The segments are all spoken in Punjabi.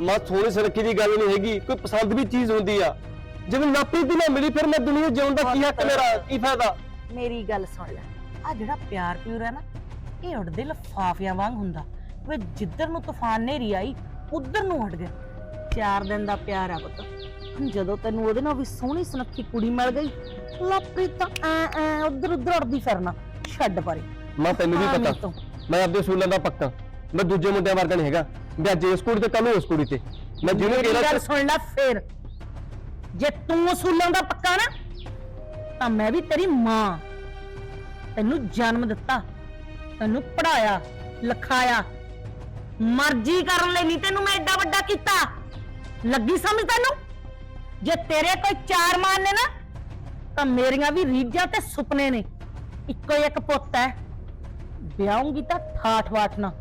ਮਾਂ ਸੋਹਣੀ ਸੁਰੱਖੀ ਦੀ ਗੱਲ ਨਹੀਂ ਹੈਗੀ ਕੋਈ ਪਸੰਦ ਵੀ ਚੀਜ਼ ਹੁੰਦੀ ਆ। ਜਿਵੇਂ ਨਾਪੀ ਦੀ ਨਾ ਮਿਲੀ ਫਿਰ ਮੈਂ ਦੁਨੀਆ ਜਿਉਣ ਦਾ ਕੀ ਹੱਕ ਮੇਰਾ? ਕੀ ਫਾਇਦਾ? ਮੇਰੀ ਗੱਲ ਸੁਣ ਲੈ। ਆ ਜਿਹੜਾ ਪਿਆਰ ਪਿਉਰ ਹੈ ਨਾ ਇਹ ਉੜਦੇ ਲਫਾਫਿਆਂ ਵਾਂਗ ਹੁੰਦਾ। ਵੇ ਜਿੱਧਰ ਨੂੰ ਤੂਫਾਨ ਨੇਰੀ ਆਈ ਉਧਰ ਨੂੰ ਹਟ ਗਿਆ। ਚਾਰ ਦਿਨ ਦਾ ਪਿਆਰ ਆ ਪੁੱਤ। ਜਦੋਂ ਤੈਨੂੰ ਉਹਦੇ ਨਾਲ ਵੀ ਸੋਹਣੀ ਸੁਨੱਖੀ ਕੁੜੀ ਮਿਲ ਗਈ ਲਾਪਰੀ ਤਾਂ ਐ ਐ ਉਧਰ ਉਧਰ ਉੜਦੀ ਫਿਰਨਾ। ਛੱਡ ਪਰੇ। ਮਾਂ ਤੈਨੂੰ ਵੀ ਪਤਾ। ਮੈਂ ਆਪਦੇ ਸੂਲਾਂ ਦਾ ਪੱਕਾ। ਮੈਂ ਦੂਜੇ ਮੁੰਡਿਆਂ ਵਰਗਾ ਨਹੀਂ ਹੈਗਾ। ਮੈਂ ਅੱਜ ਇਸ ਕੁੜੀ ਤੇ ਕੱਲ ਉਸ ਕੁੜੀ ਤੇ। ਮੈਂ ਜਿਹਨੂੰ ਮੇਰੀ ਕਿਹਾ ਗੱਲ ਸੁਣ ਲੈ ਫੇਰ। ਜੇ ਤੂੰ ਅਸੂਲਾਂ ਦਾ ਪੱਕਾ ਨਾ ਤਾਂ ਮੈਂ ਵੀ ਤੇਰੀ ਮਾਂ। ਤੈਨੂੰ ਜਨਮ ਦਿੱਤਾ ਤੈਨੂੰ ਪੜਾਇਆ ਲਿਖਾਇਆ। ਮਰਜ਼ੀ ਕਰਨ ਲਈ ਨਹੀਂ ਤੈਨੂੰ ਮੈਂ ਐਡਾ ਵੱਡਾ ਕੀਤਾ। ਲੱਗੀ ਸਮਝ ਤੈਨੂੰ? ਜੇ ਤੇਰੇ ਕੋਈ ਚਾਰ ਮਾਨ ਨੇ ਨਾ ਤਾਂ ਮੇਰੀਆਂ ਵੀ ਰੀਝਾਂ ਤੇ ਸੁਪਨੇ ਨੇ। ਇੱਕੋ ਇੱਕ ਪੁੱਤ ਹੈ। ਵਿਆਹੂੰਗੀ ਤਾਂ ਠਾਠ ਵਾਠ ਨਾ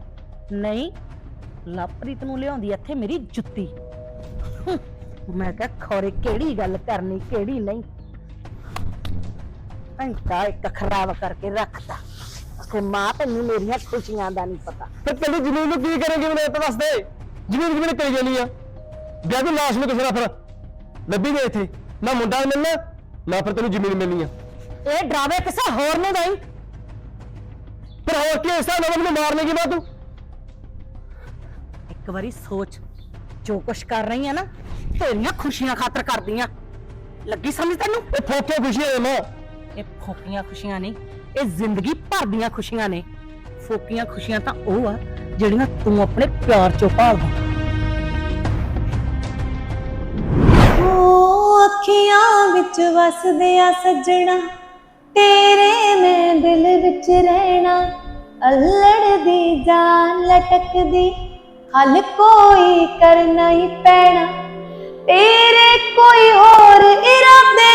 ਨਹੀਂ ਲਵਪ੍ਰੀਤ ਨੂੰ ਲਿਆਉਂਦੀ ਇੱਥੇ ਮੇਰੀ ਜੁੱਤੀ। ਮੈਂ ਕਿਹਾ ਖੋਰੇ ਕਿਹੜੀ ਗੱਲ ਕਰਨੀ ਕਿਹੜੀ ਨਹੀਂ? ਅੰਤਾ ਇੱਕ ਖਰਾਬ ਕਰਕੇ ਰੱਖਤਾ। ਕਿ ਮਾਂ ਤੈਨੂੰ ਮੇਰੀਆਂ ਖੁਸ਼ੀਆਂ ਦਾ ਨਹੀਂ ਪਤਾ। ਫਿਰ ਤੈਨੂੰ ਜ਼ਮੀਨ ਨੂੰ ਕੀ ਕਰੇਂਗੇ ਮੈਨੂੰ ਇਹ ਤਾਂ ਦੱਸ ਦੇ ਜ਼ਮੀਨ ਜ਼ਮੀਨ ਕਰੀ ਜਾਨੀ ਆ? ਵਿਆਹ ਦੀ ਲਾਸ਼ ਨੂੰ ਕਿਸੇ ਨਾਲ ਫਿਰ ਲੱਭੀ ਗਏ ਇੱਥੇ। ਨਾ ਮੁੰਡਾ ਮਿਲਣਾ ਨਾ ਫਿਰ ਤੈਨੂੰ ਜ਼ਮੀਨ ਮਿਲਣੀ ਆ। ਇਹ ਡਰਾਵੇ ਕਿਸੇ ਹੋਰ ਨੂੰ ਨਹੀਂ। ਫਿਰ ਹੋਰ ਕੀ ਇਸ ਨਾਲ ਮੈਨੂੰ ਮਾਰਨੇ ਕੀ ਬਾਤ ਤੂੰ? ਇੱਕ ਵਾਰੀ ਸੋਚ। ਜੋ ਕੁਛ ਕਰ ਰਹੀ ਆ ਨਾ ਤੇਰੀਆਂ ਖੁਸ਼ੀਆਂ ਖਾਤਰ ਕਰਦੀਆਂ। ਲੱਗੀ ਸਮਝ ਤੈਨੂੰ? ਇਹ ਫੋਕੇ ਖੁਸ਼ੀ ਹੈ ਮਾਂ। ਇਹ ਫੋਕੀਆਂ ਖੁਸ਼ੀਆਂ ਨਹੀਂ ਇਹ ਜ਼ਿੰਦਗੀ ਭਰ ਦੀਆਂ ਖੁਸ਼ੀਆਂ ਨੇ। ਫੋਕੀਆਂ ਖੁਸ਼ੀਆਂ ਤਾਂ ਉਹ ਆ ਜਿਹੜੀਆਂ ਤੂੰ ਆਪਣੇ ਪਿਆਰ ਚੋਂ ਭਾਲਦਾ ਓ ਅੱਖੀਆਂ ਵਿੱਚ ਵਸਦੇ ਆ ਸੱਜਣਾ ਤੇਰੇ ਮੈਂ ਦਿਲ ਵਿੱਚ ਰਹਿਣਾ। ਅਲੜ ਦੀ ਜਾਨ ਲਟਕਦੀ ਹਲ ਕੋਈ ਕਰਨਾ ਹੀ ਪੈਣਾ। ਤੇਰੇ ਕੋਈ ਹੋਰ ਇਰਾਦੇ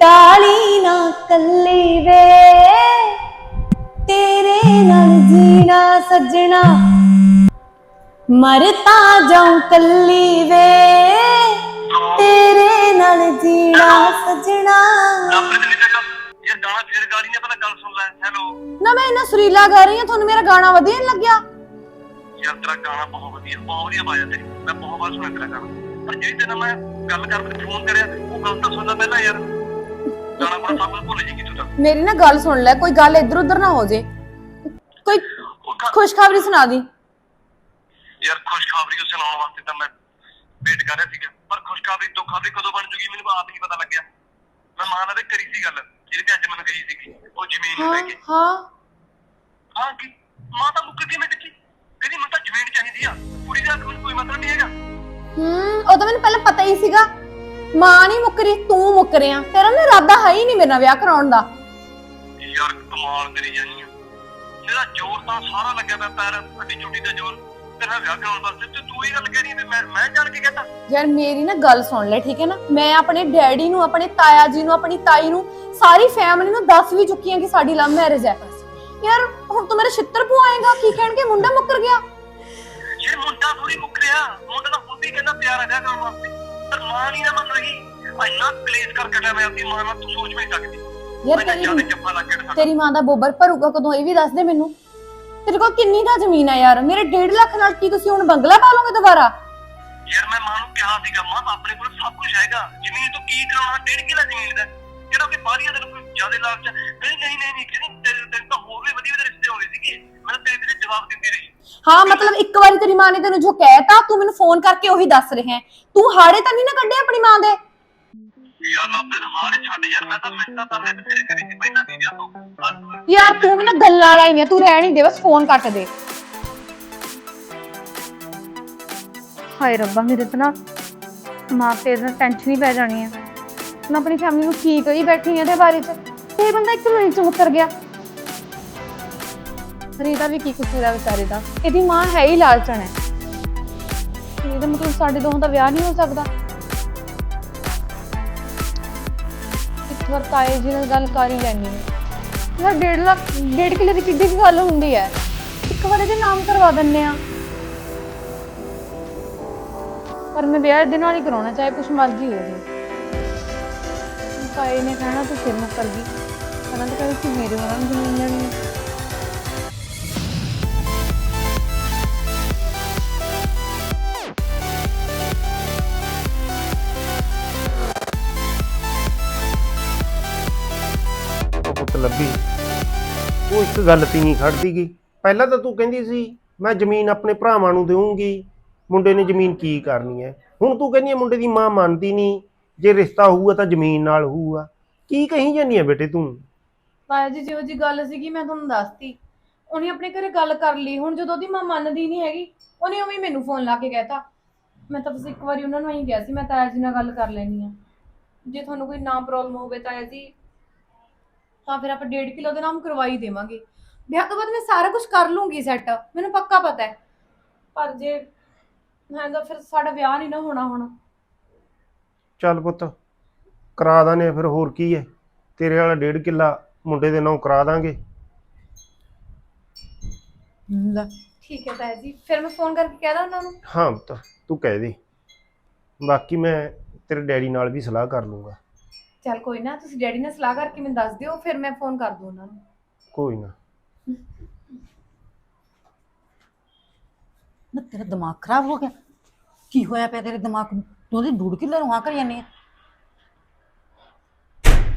ਟਾਲੀ ਨਾ ਕੱਲੀ ਵੇ ਤੇਰੇ ਨਾਲ ਜੀਣਾ ਸੱਜਣਾ ਮਰ ਤਾਂ ਜਾਉਂ ਕੱਲੀ ਵੇ ਤੇਰੇ ਨਾਲ ਜੀਣਾ ਸਜਣਾ। ਯਾਰ ਗਾਣਾ ਫੇਰ ਗਾਲੀ ਨੇ ਪਹਿਲਾਂ ਗੱਲ ਸੁਣ ਲੈ। ਹੈਲੋ ਨਾ ਮੈਂ ਇਹਨਾਂ ਸੁਰੀਲਾ ਗਾ ਰਹੀ ਹਾਂ ਤੁਹਾਨੂੰ ਮੇਰਾ ਗਾਣਾ ਵਧੀਆ ਨਹੀਂ ਲੱਗਿਆ? ਯਾਰ ਤੇਰਾ ਗਾਣਾ ਬਹੁਤ ਵਧੀਆ ਬਹੁਤ ਵਧੀਆ ਆਵਾਜ਼ ਤੇਰੀ। ਮੈਂ ਬਹੁਤ ਵਾਰ ਸੁਣਿਆ ਤੇਰਾ ਗਾਣਾ। ਪਰ ਜਿਹੜੀ ਤੇ ਨਾ ਮੈਂ ਗੱਲ ਕਰਨ ਤੇ ਫੋਨ ਕਰਿਆ ਉਹ ਗੱਲ ਤਾਂ ਸੁਣਦਾ ਪਹਿਲਾਂ ਯਾਰ। ਗਾਣਾ ਬੜਾ ਸਭ ਕੁਝ ਭੁੱਲ ਜਾਏਗੀ ਤੂੰ ਤਾਂ। ਮੇਰੀ ਨਾ ਗੱਲ ਸੁਣ ਲੈ ਕੋਈ ਗੱਲ ਇੱਧਰ ਉੱਧਰ ਨਾ ਹੋ ਜੇ। ਕੋਈ ਖੁਸ਼ਖਬਰੀ ਸੁਣਾ ਦੀ। ਯਾਰ ਖੁਸ਼ਖਬਰੀ ਉਹ ਸੁਣਾਉਣ ਵਾਸਤੇ ਤਾਂ ਮੈਂ ਵੇਟ ਕਰ ਰਿਹਾ ਸੀਗਾ। ਪਰ ਖੁਸ਼ਖਬਰੀ ਦੁੱਖਖਬਰੀ ਕਦੋਂ ਬਣ ਜੂਗੀ ਮੈਨੂੰ ਆਪ ਨਹੀਂ ਪਤਾ ਲੱਗਿਆ। ਮੈਂ ਮਾਂ ਨਾਲ ਕਰੀ ਸੀ ਗੱਲ ਜਿਹੜੀ ਤੇ ਅੱਜ ਮੈਨੂੰ ਗਈ ਸੀਗੀ। ਉਹ ਜ਼ਮੀਨ ਨੂੰ ਲੈ ਕੇ। ਹਾਂ ਹਾਂ। ਕਿ ਮਾਂ ਤਾਂ ਮੁੱਕਦੀ ਮੈਂ ਕਿੱਥੇ ਜ਼ਮੀਨ ਚਾਹੀਦੀ ਆ। ਕੁੜੀ ਦਾ ਮੈਨੂੰ ਕੋਈ ਮਤਲਬ ਨਹੀਂ ਹੈਗਾ। ਹੂੰ ਉਹ ਤਾਂ ਮੈਨੂੰ ਪਹਿਲਾਂ ਪਤਾ ਹੀ ਸੀਗਾ। ਮਾਂ ਨਹੀਂ ਮੁੱਕ ਰਹੀ ਤੂੰ ਮੁੱਕ ਰਿਆ ਤੇਰਾ ਨਾ ਇਰਾਦਾ ਹੈ ਹੀ ਨਹੀਂ ਮੇਰੇ ਨਾਲ ਵਿਆਹ ਕਰਾਉਣ ਦਾ। ਯਾਰ ਕਮਾਲ ਕਰੀ ਜਾਨੀ ਆ। ਮੇਰਾ ਜ਼ੋਰ ਤਾਂ ਸਾਰਾ ਲੱਗਿਆ ਪਿਆ ਪੈਰ ਅੱਡੀ ਚੁੰਡੀ ਦਾ ਜ਼ੋਰ। ਤੇਰਾ ਵਿਆਹ ਕਰਾਉਣ ਵਾਸਤੇ ਤੇ ਤੂੰ ਹੀ ਗੱਲ ਕਹਿ ਰਹੀ ਵੀ ਮੈਂ ਮੈਂ ਜਾਣ ਕੇ ਕਹਤਾ। ਯਾਰ ਮੇਰੀ ਨਾ ਗੱਲ ਸੁਣ ਲੈ ਠੀਕ ਹੈ ਨਾ? ਮੈਂ ਆਪਣੇ ਡੈਡੀ ਨੂੰ ਆਪਣੇ ਤਾਇਆ ਜੀ ਨੂੰ ਆਪਣੀ ਤਾਈ ਨੂੰ ਸਾਰੀ ਫੈਮਿਲੀ ਨੂੰ ਦੱਸ ਵੀ ਚੁੱਕੀ ਹਾਂ ਕਿ ਸਾਡੀ ਲਵ ਮੈਰਿਜ ਹੈ। ਯਾਰ ਹੁਣ ਤੂੰ ਮੇਰੇ ਛਿੱਤਰ ਪਵਾਏਗਾ ਕੀ ਕਹਿਣਗੇ? ਮੁੰਡਾ ਮੁੱਕਰ ਗਿਆ। ਜੇ ਮੁੰਡਾ ਥੋੜੀ ਮੁੱਕ ਰਿਹਾ ਮੁੰਡਾ ਤਾਂ ਹੁਣ ਵੀ ਕਹਿੰਦਾ ਪਿਆਰ ਆ ਵਿਆਹ ਕਰਾਉਣ ਵਾਸਤੇ। ਪਰ ਮਾਂ ਨਹੀਂ ਨਾ ਮੰਨ ਰਹੀ ਇੰਨਾ ਕਲੇਸ਼ ਕਰ ਕੱਟਿਆ ਮੈਂ ਆਪਣੀ ਮਾਂ ਨਾਲ ਤੂੰ ਸੋਚ ਵੀ ਨਹੀਂ ਸਕਦੀ। ਯਾਰ ਮੈਂ ਜ਼ਿਆਦਾ ਤੇਰੀ ਜੱਫਾ ਲੱਗ ਕੇ ਦਿਖਾ ਤੇਰੀ ਮਾਂ ਦਾ ਬੋਬਰ ਭਰੂਗਾ ਕਦੋਂ ਇਹ ਵੀ ਦੱਸ ਦੇ ਮੈਨੂੰ। ਤੇਰੇ ਕੋਲ ਕਿੰਨੀ ਦਾ ਜ਼ਮੀਨ ਹੈ ਯਾਰ? ਮੇਰੇ 1.5 ਲੱਖ ਨਾਲ ਕੀ ਤੁਸੀਂ ਹੁਣ ਬੰਗਲਾ ਪਾ ਲਓਗੇ ਦੁਬਾਰਾ? ਯਾਰ ਮੈਂ ਮਾਂ ਨੂੰ ਕਿਹਾ ਸੀਗਾ ਮਾਂ ਆਪਣੇ ਕੋਲ ਸਭ ਕੁਝ ਹੈਗਾ। ਜ਼ਮੀਨ ਤੋਂ ਕੀ ਕਰਾਉਣਾ? ਡੇਢ ਕਿਲਾ ਜ਼ਮੀਨ ਦਾ। ਜਿਹੜਾ ਕਿ ਬਾਹਰੀਆਂ ਦੇ ਕੋਈ ਜ਼ਿਆਦਾ ਲਾਲਚ ਹੈ ਨਹੀਂ ਨਹੀਂ ਨਹੀਂ ਨਹੀਂ ਕਹਿੰਦੀ ਤੇਰੇ ਤੇਰੇ ਤਾਂ ਹੋਰ ਵੀ ਵਧੀਆ ਵਧੀਆ ਰਿਸ਼ਤੇ ਹੋਣੇ ਸੀਗੇ। ਮੈਂ ਤਾਂ ਤੇਰੇ ਤੇਰੇ ਜਵਾਬ ਦਿੰਦੀ ਰਹੀ। ਹਾਂ ਮਤਲਬ ਇੱਕ ਵਾਰੀ ਤੇਰੀ ਮਾਂ ਨੇ ਤੈਨੂੰ ਜੋ ਕਹਿਤਾ ਤੂੰ ਮੈਨੂੰ ਫੋਨ ਕਰਕੇ ਉਹੀ ਦੱਸ ਰਿਹਾ। ਹੈ ਤੂੰ ਹਾੜੇ ਤਾਂ ਨਹੀਂ ਨਾ ਕੱਢੇ ਆਪਣੀ ਮਾਂ ਦੇ? ਯਾਰ ਆਪੇ ਹਾਰੇ ਛੱਡ ਯਾਰ ਮੈਂ ਤਾਂ ਮਿੰਟਾਂ ਤਾਂ ਮੈਂ ਤੇਰੇ ਕਰੀ ਸੀ ਪਹਿਲਾਂ ਦੀ ਜਾਂ ਤੋਂ ਯਾਰ ਤੂੰ ਵੀ ਨਾ ਗੱਲਾਂ ਵਾਲਾ ਹੀ ਨਹੀਂ ਤੂੰ ਰਹਿ ਨਹੀਂ ਦੇ ਬਸ ਫੋਨ ਕੱਟ ਦੇ। ਹਾਏ ਰੱਬਾ ਮੇਰੇ ਤੇ ਨਾ ਮਾਂ ਤੇ ਨਾ ਟੈਨਸ਼ਨ ਹੀ ਪੈ ਜਾਣੀ ਹੈ ਮੈਂ ਆਪਣੀ ਫੈਮਿਲੀ ਨੂੰ ਕੀ ਕਹੀ ਬੈਠੀ ਹਾਂ ਇਹਦੇ ਬਾਰੇ ਚ। ਤੇ ਇਹ ਬੰਦਾ ਇੱਕ ਮਿੰਟ ਚ ਮੁੱਕਰ ਗਿਆ। ਰੀਤਾ ਵੀ ਕੀ ਕਸੂਰ ਹੈ ਵਿਚਾਰੇ ਦਾ। ਇਹਦੀ ਮਾਂ ਹੈ ਹੀ ਲਾਲਚਣ ਹੈ। ਇਹਦਾ ਮਤਲਬ ਸਾਡੇ ਦੋਹਾਂ ਦਾ ਵਿਆਹ ਨਹੀਂ ਹੋ ਸਕਦਾ। ਇੱਕ ਵਾਰ ਤਾਏ ਜੀ ਨਾਲ ਗੱਲ ਕਰ ਹੀ ਲੈਣੀ ਹੈ। ਯਾਰ ਡੇਢ ਲੱਖ, ਡੇਢ ਕਿਲੋ ਦੀ ਕਿੱਡੀ ਕੁ ਗੱਲ ਹੁੰਦੀ ਹੈ। ਇੱਕ ਵਾਰ ਇਹਦੇ ਨਾਮ ਕਰਵਾ ਦਿੰਨੇ ਆ ਪਰ ਮੈਂ ਵਿਆਹ ਇਹਦੇ ਨਾਲ ਹੀ ਕਰਾਉਣਾ, ਚਾਹੇ ਕੁਛ ਮਰਜ਼ੀ ਹੋ ਜੇ ਤਾਏ ਨੇ ਕਹਿਣਾ ਤੂੰ ਸਿਰ ਮੁੱਕਰ ਗਈ। ਉਹਨਾਂ ਦੇ ਕਹਿੰਦੇ ਸੀ ਮੇਰੇ ਵਾਲਾਂ ਨੂੰ ਜ਼ਮੀਨ ਲੈਣੀ ਪੁੱਤ ਲੱਭੀ। ਉਹ ਇੱਕ ਗੱਲ ਤੇ ਨਹੀਂ ਖੜਦੀ ਗੀ। ਪਹਿਲਾਂ ਤਾਂ ਤੂੰ ਕਹਿੰਦੀ ਸੀ, ਮੈਂ ਜ਼ਮੀਨ ਆਪਣੇ ਭਰਾਵਾਂ ਨੂੰ ਦੇਵਾਂਗੀ ਮੁੰਡੇ ਨੇ ਜ਼ਮੀਨ ਕੀ ਕਰਨੀ ਹੈ? ਹੁਣ ਤੂੰ ਕਹਿੰਦੀ ਹੈ ਮੁੰਡੇ ਦੀ ਮਾਂ ਮੰਨਦੀ ਨਹੀਂ। ਜੇ ਰਿਸ਼ਤਾ ਹੋਊਗਾ ਤਾਂ ਜ਼ਮੀਨ ਨਾਲ ਹੋਊਗਾ। ਕੀ ਕਹੀ ਜਾਂਦੀ ਹੈ ਬੇਟੇ ਤੂੰ? ਤਾਇਆ ਜੀ, ਜਿਹੋ ਜੀ ਗੱਲ ਸੀਗੀ ਮੈਂ ਤੁਹਾਨੂੰ ਦੱਸਤੀ। ਉਹਨੇ ਆਪਣੇ ਘਰੇ ਗੱਲ ਕਰ ਲਈ। ਹੁਣ ਜਦੋਂ ਉਹਦੀ ਮਾਂ ਮੰਨਦੀ ਨਹੀਂ ਹੈਗੀ, ਉਹਨੇ ਉਵੇਂ ਹੀ ਮੈਨੂੰ ਫੋਨ ਲਾ ਕੇ ਕਹਿਤਾ। ਮੈਂ ਤਾਂ ਬਸ ਇੱਕ ਵਾਰੀ ਉਹਨਾਂ ਨੂੰ ਐਂ ਕਿਹਾ ਸੀ, ਮੈਂ ਤਾਇਆ ਜੀ ਨਾਲ ਗੱਲ ਕਰ ਲੈਣੀ ਆ ਜੇ ਤੁਹਾਨੂੰ ਕੋਈ ਨਾ ਪ੍ਰੋਬਲਮ ਹੋਵੇ ਤਾਇਆ ਜੀ, ਤਾਂ ਫਿਰ ਆਪਾਂ 1.5 ਕਿਲੋ ਦੇ ਨਾਮ ਕਰਵਾਈ ਦੇਵਾਂਗੇ। ਵਿਆਹ ਤੋਂ ਬਾਅਦ ਮੈਂ ਸਾਰਾ ਕੁਝ ਕਰ ਲੂੰਗੀ ਸੈੱਟ ਮੈਨੂੰ ਪੱਕਾ ਪਤਾ ਹੈ। ਪਰ ਜੇ ਮੈਂ ਤਾਂ ਫਿਰ ਸਾਡਾ ਵਿਆਹ ਨਹੀਂ ਨਾ ਹੋਣਾ ਹੁਣ। ਚੱਲ ਪੁੱਤ ਕਰਾ ਦਾਨੇ ਫਿਰ ਹੋਰ ਕੀ ਹੈ ਤੇਰੇ ਵਾਲਾ ਡੇਢ ਕਿੱਲਾ ਮੁੰਡੇ ਦੇ ਨਾਂ ਕਰਾ ਦਾਂਗੇ। ਠੀਕ ਹੈ ਤਾਇਆ ਜੀ ਫਿਰ ਮੈਂ ਫੋਨ ਕਰਕੇ ਕਹਿ ਦਾਂ ਉਹਨਾਂ ਨੂੰ। ਹਾਂ ਪੁੱਤ ਤੂੰ ਕਹਿ ਦੇ। ਬਾਕੀ ਮੈਂ ਤੇਰੇ ਡੈਡੀ ਨਾਲ ਵੀ ਸਲਾਹ ਕਰ ਲੂੰਗਾ। ਚੱਲ ਕੋਈ ਨਾ ਤੁਸੀਂ ਡੈਡੀ ਨਾਲ ਸਲਾਹ ਕਰਕੇ ਮੈਨੂੰ ਦੱਸ ਦਿਓ ਫਿਰ ਮੈਂ ਫੋਨ ਕਰ ਦੂੰ ਉਹਨਾਂ ਨੂੰ। ਕੋਈ ਨਾ। ਨਾ ਤੇਰਾ ਦਿਮਾਗ ਖਰਾਬ ਹੋ ਗਿਆ। ਕੀ ਹੋਇਆ ਪਿਆ ਤੇਰੇ ਦਿਮਾਗ ਨੂੰ? ਤੂੰ ਉਹਦੇ ਡੂੜ ਕਿੱਲੇ ਨੂੰ ਹਾਂ ਕਰੀ ਜਾਂਦੀ ਆ?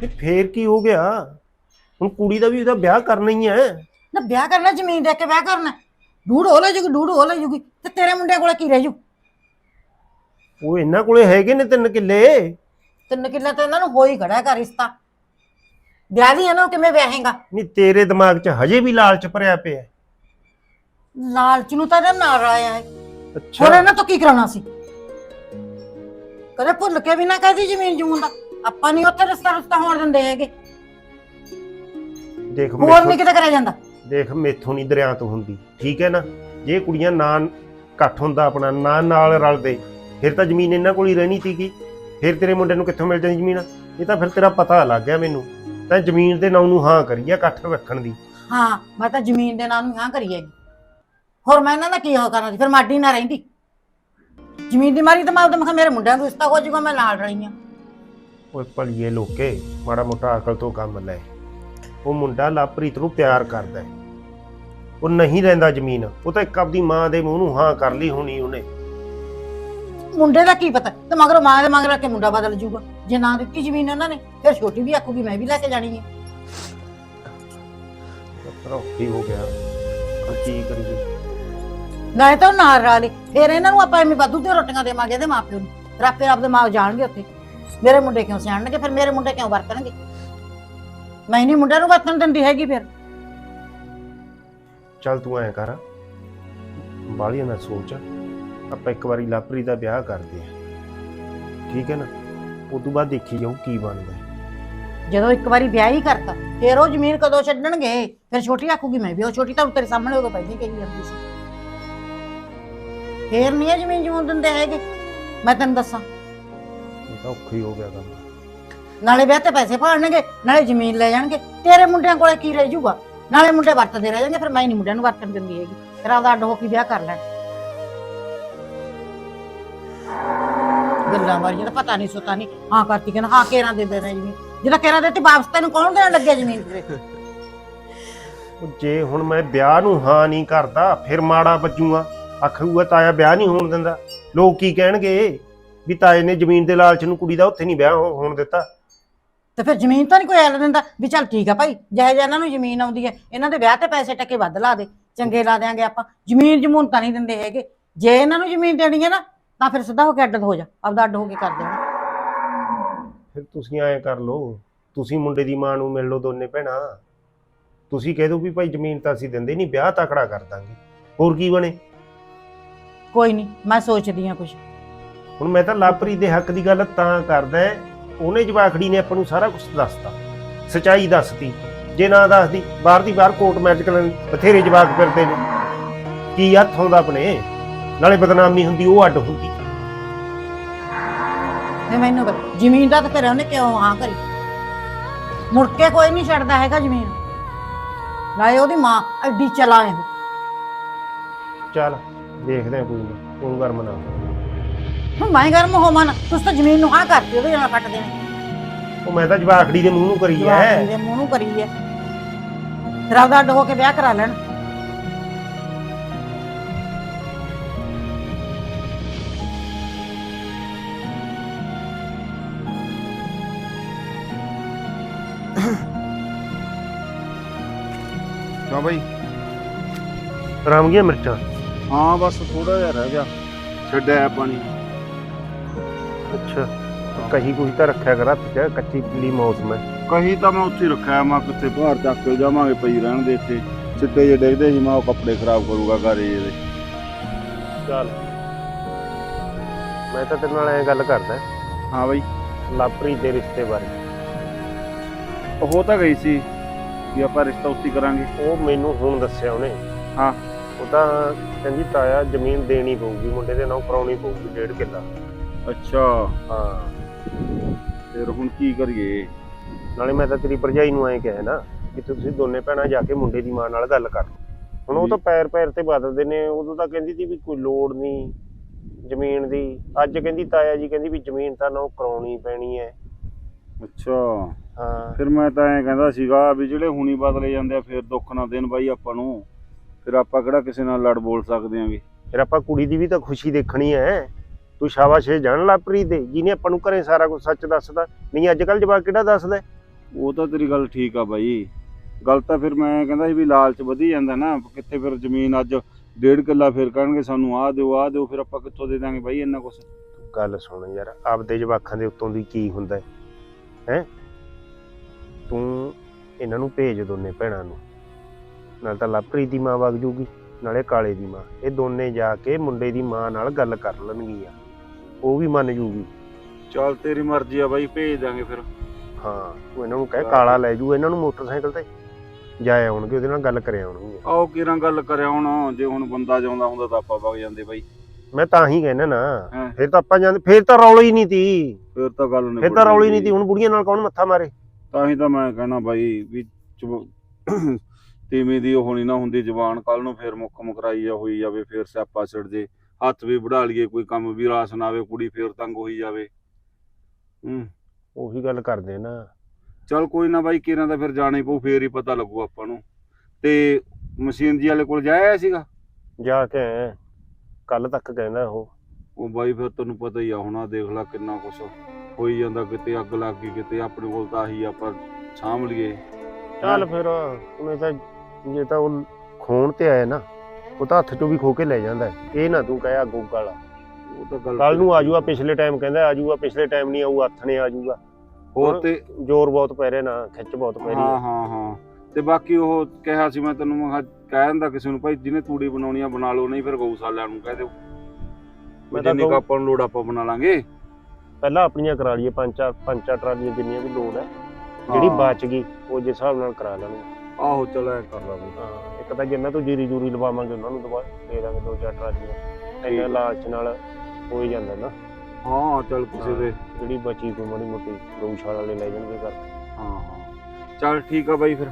ਇਹ ਫੇਰ ਕੀ ਹੋ ਗਿਆ? ਹੁਣ ਕੁੜੀ ਦਾ ਵੀ ਉਹਦਾ ਵਿਆਹ ਕਰਨਾ ਹੀ ਹੈ। ਨਾ ਵਿਆਹ ਕਰਨਾ ਜ਼ਮੀਨ ਦੇ ਕੇ ਵਿਆਹ ਕਰਨਾ। ਡੂੜ ਹੋ ਲੈ ਜੂਗੀ ਡੂੜ ਹੋ ਲੈ ਜੂਗੀ ਤੇ ਤੇਰੇ ਮੁੰਡੇ ਕੋਲੇ ਕੀ ਰਹਿ ਜੂ? ਉਹ ਇਹਨਾਂ ਕੋਲੇ ਹੈਗੇ ਨੇ ਤਿੰਨ ਕਿੱਲੇ। ਤਿੰਨ ਕਿੱਲੇ ਤੇ ਇਹਨਾਂ ਨੂੰ ਹੋ ਹੀ ਖੜਾ ਕਰ ਰਿਸ਼ਤਾ ਵਿਆਹ ਦੀ ਇਹਨਾਂ ਨੂੰ ਕਿਵੇਂ ਵਿਆਹੇਗਾ? ਨਹੀਂ ਤੇਰੇ ਦਿਮਾਗ 'ਚ ਹਜੇ ਵੀ ਲਾਲਚ ਭਰਿਆ ਪਿਆ ਹੈ। ਲਾਲਚ ਨੂੰ ਤਾਂ ਇਹਦਾ ਨਾਲ ਆਇਆ ਹੈ। ਹੋਰ ਅੱਛਾ ਇਹਨਾਂ ਤੋਂ ਕੀ ਕਰਾਉਣਾ ਸੀ? ਕਦੇ ਭੁੱਲ ਕੇ ਵੀ ਨਾ ਕਹਦੀ ਜ਼ਮੀਨ ਜੂਨ ਦਾ। ਆਪਾਂ ਨਹੀਂ ਉੱਥੇ ਰਿਸ਼ਤਾ ਰਿਸ਼ਤਾ ਹੋਣ ਦਿੰਦੇ ਹੈਗੇ। ਦੇਖ ਹੋਰ ਨਹੀਂ ਕਿਤੇ ਕਰਿਆ ਜਾਂਦਾ। ਦੇਖ ਮੇਥੋਂ ਨਹੀਂ ਦਰਿਆ ਤੋਂ ਹੁੰਦੀ। ਠੀਕ ਹੈ ਨਾ? ਜੇ ਕੁੜੀਆਂ ਨਾ ਇਕੱਠ ਹੁੰਦਾ ਆਪਣਾ ਨਾ ਨਾਲ ਰਲਦੇ ਫਿਰ ਤਾਂ ਜ਼ਮੀਨ ਇਹਨਾਂ ਕੋਲ ਹੀ ਰਹਿਣੀ ਸੀਗੀ। ਫਿਰ ਤੇਰੇ ਮੁੰਡੇ ਨੂੰ ਕਿੱਥੋਂ ਮਿਲ ਜਾਂਦੀ ਜ਼ਮੀਨ? ਇਹ ਤਾਂ ਫਿਰ ਤੇਰਾ ਪਤਾ ਲੱਗ ਗਿਆ ਮੈਨੂੰ। ਤਾਂ ਜ਼ਮੀਨ ਦੇ ਨਾਂ ਨੂੰ ਹਾਂ ਕਰੀਏ ਇਕੱਠ ਰੱਖਣ ਦੀ। ਹਾਂ ਮੈਂ ਤਾਂ ਜ਼ਮੀਨ ਦੇ ਨਾਂ ਨੂੰ ਹਾਂ ਕਰੀ ਹੈਗੀ। ਹੋਰ ਮੈਂ ਇਹਨਾਂ ਦਾ ਕੀ ਹੋ ਕਰਨਾ ਸੀ? ਫਿਰ ਮਾਡੀ ਨਾ ਰਹਿੰਦੀ। ਜ਼ਮੀਨ ਦੀ ਮਾਰੀ ਤਾਂ ਮੈਂ ਉਹਦੇ ਮੈਂ ਕਿਹਾ ਮੇਰੇ ਮੁੰਡਿਆਂ ਨੂੰ ਰਿਸ਼ਤਾ ਹੋ ਜਾਊਗਾ ਮੈਂ ਨਾਲ ਰਹੀ ਹਾਂ। ਓਏ ਭਲੀਏ ਲੋਕੇ ਮਾੜਾ ਮੋਟਾ ਅਕਲ ਤੋਂ ਕੰਮ ਲੈ। ਉਹ ਮੁੰਡਾ ਲਾਪਰੀਤ ਨੂੰ ਪਿਆਰ ਕਰਦਾ ਹੈ। ਉਹ ਨਹੀਂ ਰਹਿੰਦਾ ਜ਼ਮੀਨ ਉਹ ਤਾਂ ਇੱਕ ਆਪਦੀ ਮਾਂ ਦੇ ਮੂੰਹ ਨੂੰ ਹਾਂ ਕਰ ਲਈ ਹੋਣੀ ਉਹਨੇ। ਮੁੰਡੇ ਦਾ ਕੀ ਪਤਾ? ਤੇ ਮਗਰੋਂ ਮਾਂ ਦੇ ਮਗਰ ਆ ਕੇ ਮੁੰਡਾ ਬਦਲ ਜਾਊਗਾ। ਜੇ ਨਾ ਦਿੱਤੀ ਜ਼ਮੀਨ ਉਹਨਾਂ ਨੇ ਫਿਰ ਛੋਟੀ ਵੀ ਆਖੂਗੀ ਮੈਂ ਵੀ ਲੈ ਕੇ ਜਾਣੀ ਹੈ। ਪਰ ਔਖੀ ਹੋ ਗਿਆ। ਹੁਣ ਕੀ ਕਰੀਏ? ਨਾਲੇ ਤਾਂ ਉਹ ਨਾਲ ਰਾਲੇ ਫਿਰ ਇਹਨਾਂ ਨੂੰ ਆਪਾਂ ਐਵੇਂ ਵਾਧੂ ਤੇ ਰੋਟੀਆਂ ਦੇਵਾਂਗੇ ਇਹਦੇ ਮਾਪਿਓ ਨੂੰ। ਫਿਰ ਆਪੇ ਆਪਦੇ ਮਾਂ ਜਾਣਗੇ ਉੱਥੇ। ਮੇਰੇ ਮੁੰਡੇ ਕਿਉਂ ਸਿਆਣਨਗੇ? ਫਿਰ ਮੇਰੇ ਮੁੰਡੇ ਕਿਉਂ ਵਰਤਣਗੇ? ਮੈਂ ਨਹੀਂ ਮੁੰਡਿਆਂ ਨੂੰ ਵਰਤਣ ਦਿੰਦੀ ਹੈਗੀ ਫਿਰ। ਚੱਲ ਤੂੰ ਐਂ ਕਰ। ਬਾਲੀਆਂ ਨਾ ਸੋਚ। ਆਪਾਂ ਇੱਕ ਵਾਰੀ ਲਾਪਰੀ ਦਾ ਵਿਆਹ ਕਰਦੇ ਆ ਠੀਕ ਹੈ ਨਾ? ਉਸ ਤੋਂ ਬਾਅਦ ਦੇਖੀ ਜਾਊ ਕੀ ਬਣਦਾ। ਜਦੋਂ ਇੱਕ ਵਾਰੀ ਵਿਆਹ ਹੀ ਕਰਤਾ ਫਿਰ ਉਹ ਜ਼ਮੀਨ ਕਦੋਂ ਛੱਡਣਗੇ? ਫਿਰ ਛੋਟੀ ਆਖੂਗੀ ਮੈਂ ਵੀ ਉਹ ਛੋਟੀ ਤਾਂ ਤੇਰੇ ਸਾਹਮਣੇ ਉਦੋਂ ਪਹਿਲਾਂ ਹੀ ਕਹੀ ਜਾਂਦੀ ਸੀ। ਫੇਰ ਨਹੀਂ ਇਹ ਜ਼ਮੀਨ ਜਮੂਨ ਦਿੰਦੇ ਹੈਗੇ। ਮੈਂ ਤੈਨੂੰ ਦੱਸਾਂ। ਇਹ ਤਾਂ ਔਖੀ ਹੋ ਗਿਆ ਕੰਮ। ਨਾਲੇ ਵਿਆਹ ਤੇ ਪੈਸੇ ਭਾਲਣਗੇ ਨਾਲੇ ਜ਼ਮੀਨ ਲੈ ਜਾਣਗੇ। ਤੇਰੇ ਮੁੰਡਿਆਂ ਕੋਲੇ ਕੀ ਰਹਿ ਜਾਊਗਾ ਨਾਲੇ ਮੁੰਡੇ ਵਰਤਦੇ ਰਹਿ ਜਾਣਗੇ ਫਿਰ ਮੈਂ ਨਹੀਂ ਮੁੰਡਿਆਂ ਨੂੰ ਵਰਤਣ ਦਿੰਦੀ ਹੈਗੀ। ਫਿਰ ਆਪਦਾ ਅੱਡ ਹੋ ਕੇ ਵਿਆਹ ਕਰ ਲੈਣ। ਗੱਲਾਂ ਮਾਰੀਆਂ ਤਾਂ ਪਤਾ ਨਹੀਂ ਸੁਤਾ ਨਹੀਂ। ਹਾਂ ਕਰਤੀ ਕਹਿੰਦਾ ਹਾਂ ਕੇਰਾਂ ਦੇ ਦੇ ਜ਼ਮੀਨ। ਜਿਹੜਾ ਕੇਰਾਂ ਦਿੱਤੀ ਵਾਪਸ ਤੈਨੂੰ ਕੌਣ ਦੇਣ ਲੱਗਿਆ ਜ਼ਮੀਨ ਤੇਰੇ ਉਹ ਜੇ ਹੁਣ ਮੈਂ ਵਿਆਹ ਨੂੰ ਹਾਂ ਨਹੀਂ ਕਰਦਾ ਫਿਰ ਮਾੜਾ ਬੱਜੂਗਾ ਆਖੂਗਾ ਤਾਇਆ ਵਿਆਹ ਨਹੀਂ ਹੋਣ ਦਿੰਦਾ। ਲੋਕ ਕੀ ਕਹਿਣਗੇ? ਵੀ ਤਾਏ ਨੇ ਜ਼ਮੀਨ ਦੇ ਲਾਲਚ ਨੂੰ ਕੁੜੀ ਦਾ ਉੱਥੇ ਨਹੀਂ ਵਿਆਹ ਹੋ- ਹੋਣ ਦਿੱਤਾ। ਤੇ ਫਿਰ ਜ਼ਮੀਨ ਤਾਂ ਨਹੀਂ ਕੋਈ ਐਲ ਦਿੰਦਾ। ਵੀ ਚੱਲ ਠੀਕ ਆ ਭਾਈ ਜਿਹੇ ਜਿਹੇ ਇਹਨਾਂ ਨੂੰ ਜ਼ਮੀਨ ਆਉਂਦੀ ਹੈ ਇਹਨਾਂ ਦੇ ਵਿਆਹ ਤੇ ਪੈਸੇ ਟੱਕੇ ਵੱਧ ਲਾ ਦੇ ਚੰਗੇ ਲਾ ਦਿਆਂਗੇ ਆਪਾਂ। ਜ਼ਮੀਨ ਜਮੂਨ ਤਾਂ ਨਹੀਂ ਦਿੰਦੇ ਹੈਗੇ। ਜੇ ਇਹਨਾਂ ਨੂੰ ਜ਼ਮੀਨ ਦੇਣੀ ਹੈ ਨਾ ਤਾਂ ਫਿਰ ਸਿੱਧਾ ਹੋ ਕੇ ਅੱਡ ਹੋ ਜਾ। ਆਪਦਾ ਅੱਡ ਹੋ ਕੇ ਕਰ ਦੇਣਾ। ਫਿਰ ਤੁਸੀਂ ਐਂ ਕਰ ਲਓ ਤੁਸੀਂ ਮੁੰਡੇ ਦੀ ਮਾਂ ਨੂੰ ਮਿਲ ਲਓ ਦੋਨੇ ਭੈਣਾਂ। ਤੁਸੀਂ ਕਹਿ ਦਿਓ ਵੀ ਭਾਈ ਜ਼ਮੀਨ ਤਾਂ ਅਸੀਂ ਦਿੰਦੇ ਨਹੀਂ ਵਿਆਹ ਤਕੜਾ ਕਰ ਦਾਂਗੇ। ਹੋਰ ਕੀ ਬਣੇ? ਕੋਈ ਨਹੀਂ ਮੈਂ ਸੋਚਦੀ ਆ ਕੁਝ ਹੁਣ ਮੈਂ ਤਾਂ ਲਾਪਰੀ ਦੇ ਹੱਕ ਦੀ ਗੱਲ ਤਾਂ ਕਰਦਾ ਹੈ, ਉਹਨੇ ਜਵਾਖੜੀ ਨੇ ਆਪਾਂ ਨੂੰ ਸਾਰਾ ਕੁਝ ਦੱਸਤਾ। ਸਚਾਈ ਦੱਸਤੀ। ਜੇ ਨਾ ਦੱਸਦੀ ਬਾਹਰ ਦੀ ਬਾਹਰ ਕੋਰਟ ਮੈਚ ਕਰਨ ਬਥੇਰੇ ਜਵਾਕ ਫਿਰਦੇ ਨੇ। ਕੀ ਹੱਥ ਹੁੰਦਾ ਆਪਣੇ? ਨਾਲੇ ਬਦਨਾਮੀ ਹੁੰਦੀ ਉਹ ਅੱਡ ਹੁੰਦੀ। ਤੇ ਮੈਨੂੰ ਪਤਾ- ਜ਼ਮੀਨ ਦਾ ਤਾਂ ਫਿਰ ਉਹਨੇ ਕਿਉਂ ਹਾਂ ਕਰੀ? ਮੁੜ ਕੇ ਕੋਈ ਨਹੀਂ ਛੱਡਦਾ ਹੈਗਾ ਜ਼ਮੀਨ। ਨਾਲੇ ਉਹਦੀ ਮਾਂ ਐਡੀ ਚੱਲ। ਦੇਖਦੇ ਆ ਕੋਈ ਨਾ ਤੂੰ ਗਰਮ ਨਾ ਹੋ। ਹੁਣ ਮੈਂ ਗਰਮ ਹੋਵਾਂ ਨਾ ਤੁਸੀਂ ਤਾਂ ਜ਼ਮੀਨ ਨੂੰ ਹਾਂ ਕਰਤੀ ਉਹਦੇ ਨਾਲ ਕੱਟ ਦੇਣੇ। ਉਹ ਮੈਂ ਤਾਂ ਜਵਾਖੜੀ ਦੇ ਮੂੰਹ ਨੂੰ ਕਰੀ ਜਵਾਕ ਐ ਦੇ ਮੂੰਹ ਨੂੰ ਕਰੀ ਹੈ ਫਿਰ ਆਪਦਾ ਅੱਡ ਹੋ ਕੇ ਵਿਆਹ ਕਰਾ ਲੈਣ। ਆ ਬਾਈ? ਰਾਮ ਗੀਆਂ ਮਿਰਚਾਂ। ਹਾਂ ਬਸ ਥੋੜਾ ਜਿਹਾ ਰਹਿ ਗਿਆ। ਛੱਡਿਆ ਪਾਣੀ। ਅੱਛਾ ਕਹੀ ਕੁਝ ਤਾਂ ਰੱਖਿਆ ਕਰ ਹੱਥ 'ਚ ਕੱਚੀ ਪੀਲੀ ਮੌਸਮ ਹੈ। ਕਹੀ ਤਾਂ ਮੈਂ ਉੱਥੇ ਰੱਖਿਆ ਮੈਂ ਕਿੱਥੇ ਬਾਹਰ ਚੱਕ ਕੇ ਜਾਵਾਂਗੇ ਪਈ ਰਹਿਣ ਦੇ ਇੱਥੇ। ਸਿੱਟੇ ਜੇ ਡਿੱਗਦੇ ਸੀ ਮੈਂ ਉਹ ਕੱਪੜੇ ਖਰਾਬ ਕਰੂਗਾ ਘਰੇ ਇਹਦੇ। ਚੱਲ ਮੈਂ ਤਾਂ ਤੇਰੇ ਨਾਲ ਐ ਗੱਲ ਕਰਦਾ। ਹਾਂ ਬਾਈ। ਲਾਪਰੀ ਦੇ ਰਿਸ਼ਤੇ ਬਾਰੇ। ਉਹ ਤਾਂ ਗਈ ਸੀ ਕਿ ਆਪਾਂ ਰਿਸ਼ਤਾ ਉੱਤੀ ਕਰਾਂਗੇ। ਉਹ ਮੈਨੂੰ ਹੁਣ ਦੱਸਿਆ ਉਹਨੇ। ਹਾਂ। ਉਹ ਤਾਂ ਕਹਿੰਦੀ ਤਾਇਆ ਜ਼ਮੀਨ ਦੇਣੀ ਪਊਗੀ ਮੁੰਡੇ ਦੇ ਨਾਂ ਕਰਾਉਣੀ ਪਊਗੀ ਡੇਢ ਕਿੱਲਾ। ਅੱਛਾ। ਹਾਂ। ਫਿਰ ਹੁਣ ਕੀ ਕਰੀਏ? ਨਾਲੇ ਮੈਂ ਤਾਂ ਤੇਰੀ ਭਰਜਾਈ ਨੂੰ ਐਂ ਕਿਹਾ ਨਾ ਕਿ ਤੁਸੀਂ ਦੋਨੇ ਭੈਣਾਂ ਜਾ ਕੇ ਮੁੰਡੇ ਦੀ ਮਾਂ ਨਾਲ ਗੱਲ ਕਰ। ਲਓ ਹੁਣ ਉਹ ਤਾਂ ਪੈਰ ਪੈਰ ਤੇ ਬਦਲਦੇ ਨੇ ਉਦੋਂ ਤਾਂ ਕਹਿੰਦੀ ਸੀ ਵੀ ਕੋਈ ਲੋੜ ਨਹੀਂ ਜ਼ਮੀਨ ਦੀ। ਅੱਜ ਕਹਿੰਦੀ ਤਾਇਆ ਜੀ ਕਹਿੰਦੀ ਵੀ ਜ਼ਮੀਨ ਤਾਂ ਨਾ ਕਰਾਉਣੀ ਪੈਣੀ ਹੈ ਅੱਛਾ। ਹਾਂ। ਫਿਰ ਮੈਂ ਤਾਂ ਐਂ ਕਹਿੰਦਾ ਸੀਗਾ ਵੀ ਜਿਹੜੇ ਹੁਣੀ ਬਦਲੇ ਜਾਂਦੇ ਆ ਫਿਰ ਦੁੱਖ ਨਾ ਦੇਣ ਬਾਈ ਆਪਾਂ ਨੂੰ। ਫਿਰ ਆਪਾਂ ਕਿਹੜਾ ਕਿਸੇ ਨਾਲ ਲੜ ਬੋਲ ਸਕਦੇ ਆਂਗੇ? ਫਿਰ ਆਪਾਂ ਕੁੜੀ ਦੀ ਵੀ ਤਾਂ ਖੁਸ਼ੀ ਦੇਖਣੀ ਹੈ। ਤੂੰ ਸ਼ਾਬਾਸ਼ ਇਹ ਜਾਣ ਲਾਪਰੀ ਦੇ ਜਿਹਨੇ ਆਪਾਂ ਨੂੰ ਘਰੇ ਸਾਰਾ ਕੁਝ ਸੱਚ ਦੱਸਦਾ। ਨਹੀਂ ਅੱਜ ਕੱਲ ਜਵਾਕ ਕਿਹੜਾ ਦੱਸਦਾ? ਉਹ ਤਾਂ ਤੇਰੀ ਗੱਲ ਠੀਕ ਆ ਬਾਈ। ਗੱਲ ਤਾਂ ਫਿਰ ਮੈਂ ਕਹਿੰਦਾ ਸੀ ਵੀ ਲਾਲਚ ਵਧੀ ਜਾਂਦਾ ਨਾ ਕਿੱਥੇ ਫਿਰ ਜ਼ਮੀਨ ਅੱਜ ਡੇਢ ਕਿੱਲਾ ਫਿਰ ਕਹਿਣਗੇ ਸਾਨੂੰ ਆਹ ਦਿਓ ਆਹ ਦਿਓ ਫਿਰ ਆਪਾਂ ਕਿੱਥੋਂ ਦੇ ਦਾਂਗੇ ਬਾਈ ਇੰਨਾ ਕੁਛ? ਗੱਲ ਸੁਣ ਯਾਰ ਆਪਦੇ ਜਵਾਕਾਂ ਦੇ ਉੱਤੋਂ ਦੀ ਕੀ ਹੁੰਦਾ ਹੈ? ਹੈਂ? ਤੂੰ ਇਹਨਾਂ ਨੂੰ ਭੇਜ ਦੋਨੇ ਭੈਣਾਂ ਨੂੰ। ਨਾਲ ਤਾਂ ਲਵਪ੍ਰੀ ਦੀ ਮਾਂ ਵਗ ਜੂਗੀ ਨਾਲੇ ਕਾਲੇ ਦੀ ਮਾਂ। ਇਹ ਦੋਨੇ ਜਾ ਕੇ ਮੁੰਡੇ ਦੀ ਮਾਂ ਨਾਲ ਗੱਲ ਕਰ ਲੈਣਗੀਆਂ। ਉਹ ਵੀ ਮੰਨ ਜੂਗੀ। ਚੱਲ ਤੇਰੀ ਮਰਜ਼ੀ ਆ ਬਾਈ ਭੇਜ ਦਾਂਗੇ ਫਿਰ। ਹਾਂ ਤੂੰ ਇਹਨਾਂ ਨੂੰ ਕਹਿ ਕਾਲਾ ਲੈ ਜੂ ਇਹਨਾਂ ਨੂੰ ਮੋਟਰਸਾਈਕਲ ਤੇ। ਜਾ ਆਉਣਗੇ ਉਹਦੇ ਨਾਲ ਗੱਲ ਕਰਿਆ ਆਉਣਗੇ। ਆਓ ਕਿਰਾਂ ਗੱਲ ਕਰਿਆ ਹੁਣ ਜੇ ਹੁਣ ਬੰਦਾ ਜਾਉਂਦਾ ਹੁੰਦਾ ਤਾਂ ਆਪਾਂ ਵਗ ਜਾਂਦੇ ਬਾਈ। ਮੈਂ ਤਾਂ ਹੀ ਕਹਿਣਾ ਨਾ ਹਾਂ। ਫਿਰ ਤਾਂ ਆਪਾਂ ਜਾਂਦੇ ਫਿਰ ਤਾਂ ਰੌਲਾ ਹੀ ਨਹੀਂ ਤੀ। ਫਿਰ ਤਾਂ ਗੱਲ ਨਹੀਂ ਫਿਰ ਤਾਂ ਰੌਲਾ ਹੀ ਨਹੀਂ ਤੀ ਹੁਣ ਬੁੜੀਆਂ ਨਾਲ ਕੌਣ ਮੱਥਾ ਮਾਰੇ? ਤਾਂ ਹੀ ਤਾਂ ਮੈਂ ਕਹਿਣਾ ਬਾਈ ਵੀ ਤੀਵੀਂ ਦੀ ਉਹ ਨਹੀਂ ਨਾ ਹੁੰਦੀ ਜ਼ਬਾਨ ਕੱਲ ਨੂੰ ਫਿਰ ਮੁੱਖ ਮੁਕਰਾਈ ਜਾ ਹੋਈ ਜਾਵੇ ਫਿਰ ਸਿਆਪਾ ਛਿੜ ਜੇ ਹੱਥ ਵੀ ਵੜਾ ਲਈਏ ਕੋਈ ਕੰਮ ਵੀ ਰਾਸ ਨਾ ਆਵੇ ਕੁੜੀ ਫੇਰ ਤੰਗ ਹੋਈ ਜਾਵੇ। ਹੂੰ। ਉਹੀ ਗੱਲ ਕਰਦੇ ਨਾ। ਚਲ ਕੋਈ ਨਾ ਬਾਈ ਕਿਰਾਂ ਦਾ ਫਿਰ ਜਾਣਾ ਪਊ ਫੇਰ ਹੀ ਪਤਾ ਲੱਗੂ ਆਪਾਂ ਨੂੰ। ਤੇ ਮਸ਼ੀਨ ਜੀ ਵਾਲੇ ਕੋਲ ਜਾਇਆ ਸੀਗਾ? ਜਾ ਕੇ ਕੱਲ ਤੱਕ ਕਹਿੰਦਾ ਉਹ। ਉਹ ਬਾਈ ਫਿਰ ਤੈਨੂੰ ਪਤਾ ਹੀ ਆ ਹੁਣ ਦੇਖ ਲੈ ਕਿੰਨਾ ਕੁਛ ਹੋਈ ਜਾਂਦਾ ਕਿਤੇ ਅੱਗ ਲੱਗ ਗਈ ਕਿਤੇ ਆਪਣੇ ਕੋਲ ਤਾਂ ਆਹੀ ਆਪਾਂ ਸਾਂਭ ਲਈਏ। ਚੱਲ ਫਿਰ ਉਹਨੇ ਤਾਂ ਜੇ ਤਾਂ ਉਹ ਖੋਣ ਤੇ ਆਇਆ ਨਾ ਉਹ ਤਾਂ ਹੱਥ ਚੋਂ ਵੀ ਖੋ ਕੇ ਲੈ ਜਾਂਦਾ ਹੈ। ਇਹ ਨਾ ਤੂੰ ਕਹਿਆ ਗੋਗ ਵਾਲਾ। ਉਹ ਤਾਂ ਗੱਲ ਕੱਲ ਨੂੰ ਆਜੂਗਾ ਪਿਛਲੇ ਟਾਈਮ ਕਹਿੰਦਾ ਆਜੂਗਾ ਪਿਛਲੇ ਟਾਈਮ ਨਹੀਂ ਆਊ ਹੱਥ ਨੇ ਆਜੂਗਾ। ਹੋਰ ਤੇ ਜ਼ੋਰ ਬਹੁਤ ਪੈ ਰਿਹਾ ਨਾ ਖਿੱਚ ਬਹੁਤ ਪੈ ਰਹੀ ਹਾਂ। ਹੈ ਹਾਂ ਹਾਂ। ਤੇ ਬਾਕੀ ਉਹ ਕਿਹਾ ਸੀ ਮੈਂ ਤੈਨੂੰ ਮੈਂ ਕਿਹਾ ਕਹਿ ਦਿੰਦਾ ਕਿਸੇ ਨੂੰ ਭਾਈ ਜਿਹਨੇ ਤੂੜੀ ਬਣਾਉਣੀ ਆ ਬਣਾ ਲਓ ਨਹੀਂ ਫਿਰ ਗਊਸ਼ਾਲਿਆਂ ਨੂੰ ਕਹਿ ਦਿਓ। ਮੈਂ ਮੈਂ ਤਾਂ ਕਹੂੰ- ਆਪਾਂ ਨੂੰ ਲੋੜ ਆਪਾਂ ਬਣਾ ਲਾਂਗੇ। ਪਹਿਲਾਂ ਆਪਣੀਆਂ ਕਰਾ ਲਈਏ ਪੰਜ ਚਾਰ ਪੰਜ ਚਾਰ ਟਰਾਲੀਆਂ ਜਿੰਨੀਆਂ ਵੀ ਲੋੜ ਹੈ ਜਿਹੜੀ ਹਾਂ। ਬਚ ਗਈ ਉਹ ਜਿਸ ਹਿਸਾਬ ਨਾਲ ਕਰਾ ਲੈਣਗੇ। ਆਹੋ ਚਲ ਐ ਕਰ ਲਾ ਬਈ। ਹਾਂ ਇੱਕ ਤਾਂ ਜਿੰਨਾ ਤੋਂ ਜੀਰੀ ਜੂਰੀ ਲਵਾਵਾਂਗੇ ਉਹਨਾਂ ਨੂੰ ਦਵਾ ਦੇ ਦਾਂਗੇ ਦੋ ਚਾਰ ਟਰਾਲੀਆਂ। ਇੰਨਾ ਲਾਲਚ ਨਾਲ ਹੋ ਹੀ ਜਾਂਦਾ ਨਾ। ਹਾਂ ਚਲ ਕਿਸੇ ਦੇ। ਜਿਹੜੀ ਬਚੀ ਕੋਈ ਮਾੜੀ ਮੋਟੀ ਗਊਸ਼ਾਲਾ ਵਾਲੇ ਲੈ ਜਾਣਗੇ ਘਰ। ਹਾਂ ਹਾਂ। ਚਲ ਠੀਕ ਆ ਬਾਈ ਫਿਰ।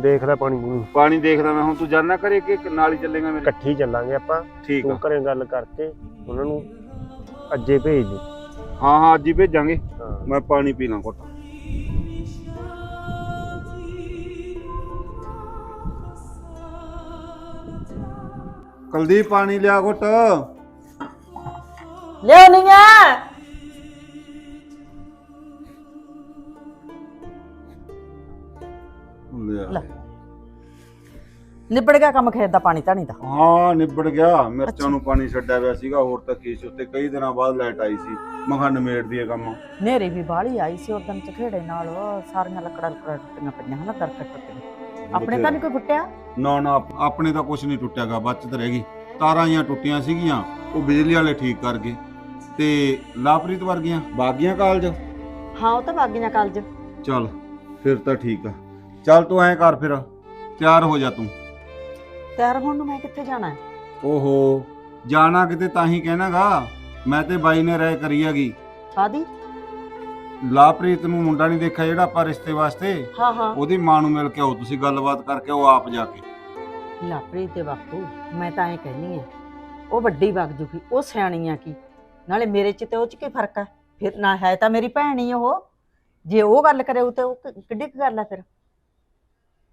ਦੇਖ ਲੈ ਪਾਣੀ ਪੂਣੀ। ਪਾਣੀ ਦੇਖਦਾ ਮੈਂ ਹੁਣ ਤੂੰ ਜਾਣਾ ਕਰੇ ਕਿ ਨਾਲ ਹੀ ਚੱਲੇਗਾ ਮੇਰੇ? ਇਕੱਠੀ ਚੱਲਾਂਗੇ ਆਪਾਂ। ਠੀਕ ਆ। ਘਰੇ ਗੱਲ ਕਰਕੇ ਉਹਨਾਂ ਨੂੰ ਅੱਜੇ ਭੇਜ ਦੇ। ਹਾਂ ਹਾਂ ਅੱਜ ਹੀ ਭੇਜਾਂਗੇ। ਮੈਂ ਪਾਣੀ ਪੀਣਾ ਘੁੱਟ। ਕੁਲਦੀਪ ਪਾਣੀ ਲਿਆ ਘੁੱਟ। ਲਿਆਉਣੀ ਆ ਲਿਆ। ਨਿਬੜ ਗਿਆ ਕੰਮ ਖੇਤ ਦਾ ਪਾਣੀ ਧਾਣੀ ਦਾ। ਹਾਂ ਨਿਬੜ ਗਿਆ। ਮਿਰਚਾਂ ਨੂੰ ਪਾਣੀ ਛੱਡਿਆ ਹੋਇਆ ਸੀਗਾ ਹੋਰ ਤਾਂ ਕੀ ਸੀ। ਉੱਤੇ ਕਈ ਦਿਨਾਂ ਬਾਅਦ ਲਾਈਟ ਆਈ ਸੀ। ਮਖਾ ਨਿਮੇੜ ਦੀ ਕੰਮ। ਨੇਰੇ ਵੀ ਬਾਹਲੀ ਆਈ ਸੀ ਉਦੋਂ ਚਖੇੜੇ ਨਾਲ ਉਹ ਸਾਰੀਆਂ ਲੱਕੜਾਂ ਲੱਕੜਾਂ ਟੁੱਟੀਆਂ ਪਈਆਂ ਹਨਾ ਦਰਖਤ ਟੁੱਟੇ। ਆਪਣੇ ਤਾਂ ਨਹੀਂ ਕੋਈ ਫੁੱਟਿਆ? ਨਾ ਨਾ ਆਪ- ਆਪਣੇ ਤਾਂ ਕੁਝ ਨਹੀਂ ਟੁੱਟਿਆਗਾ ਬਚਤ ਰਹਿ ਗਈ। ਤਾਰਾਂ ਜਾਂ ਟੁੱਟੀਆਂ ਸੀਗੀਆਂ ਉਹ ਬਿਜਲੀ ਵਾਲੇ ਠੀਕ ਕਰ ਗਏ। ਤੇ ਲਾਪਰੀਤ ਵਰਗੀਆਂ ਬਾਗੀਆਂ ਕਾਲਜ? ਹਾਂ ਉਹ ਤਾਂ ਬਾਗੀਆਂ ਕਾਲਜ। ਚੱਲ ਫਿਰ ਤਾਂ ਠੀਕ ਆ। ਚੱਲ ਤੂੰ ਐਂ ਕਰ ਫਿਰ ਤਿਆਰ ਹੋ ਜਾ ਤੂੰ। ਤਿਆਰ ਹੋਣ ਨੂੰ ਮੈਂ ਕਿੱਥੇ ਜਾਣਾ? ਹੈ ਓਹੋ ਜਾਣਾ ਕਿਤੇ ਤਾਂ ਹੀ ਕਹਿਣਾਗਾ ਮੈਂ ਤੇ ਬਾਈ ਨੇ ਰਾਏ ਕਰੀ ਹੈਗੀ। ਕਾਦੀ ਲਾਪਰੀਤ ਨੂੰ ਮੁੰਡਾ ਨਹੀਂ ਦੇਖਿਆ ਜਿਹੜਾ ਆਪਾਂ ਰਿਸ਼ਤੇ ਵਾਸਤੇ? ਹਾਂ ਹਾਂ। ਉਹਦੀ ਮਾਂ ਨੂੰ ਮਿਲ ਕੇ ਆਓ ਤੁਸੀਂ ਗੱਲਬਾਤ ਕਰਕੇ ਉਹ ਆਪ ਜਾ ਕੇ। ਲਾਪਰੀ ਤੇ ਬਾਪੂ ਮੈਂ ਤਾਂ ਐ ਕਹਿੰਨੀ ਆ ਉਹ ਵੱਡੀ ਵਗ ਜੂਗੀ ਉਹ ਸਿਆਣੀ ਆ ਕੀ? ਨਾਲੇ ਮੇਰੇ ਚ ਤੇ ਉਹ ਚ ਕੀ ਫ਼ਰਕ ਹੈ ਫਿਰ ਨਾ ਹੈ ਤਾਂ ਮੇਰੀ ਭੈਣ ਹੀ ਉਹ। ਜੇ ਉਹ ਗੱਲ ਕਰੇ ਉਹ ਤੇ ਉਹ ਕਿ- ਕਿੱਡੀ ਕੁ ਗੱਲ ਹੈ ਫਿਰ?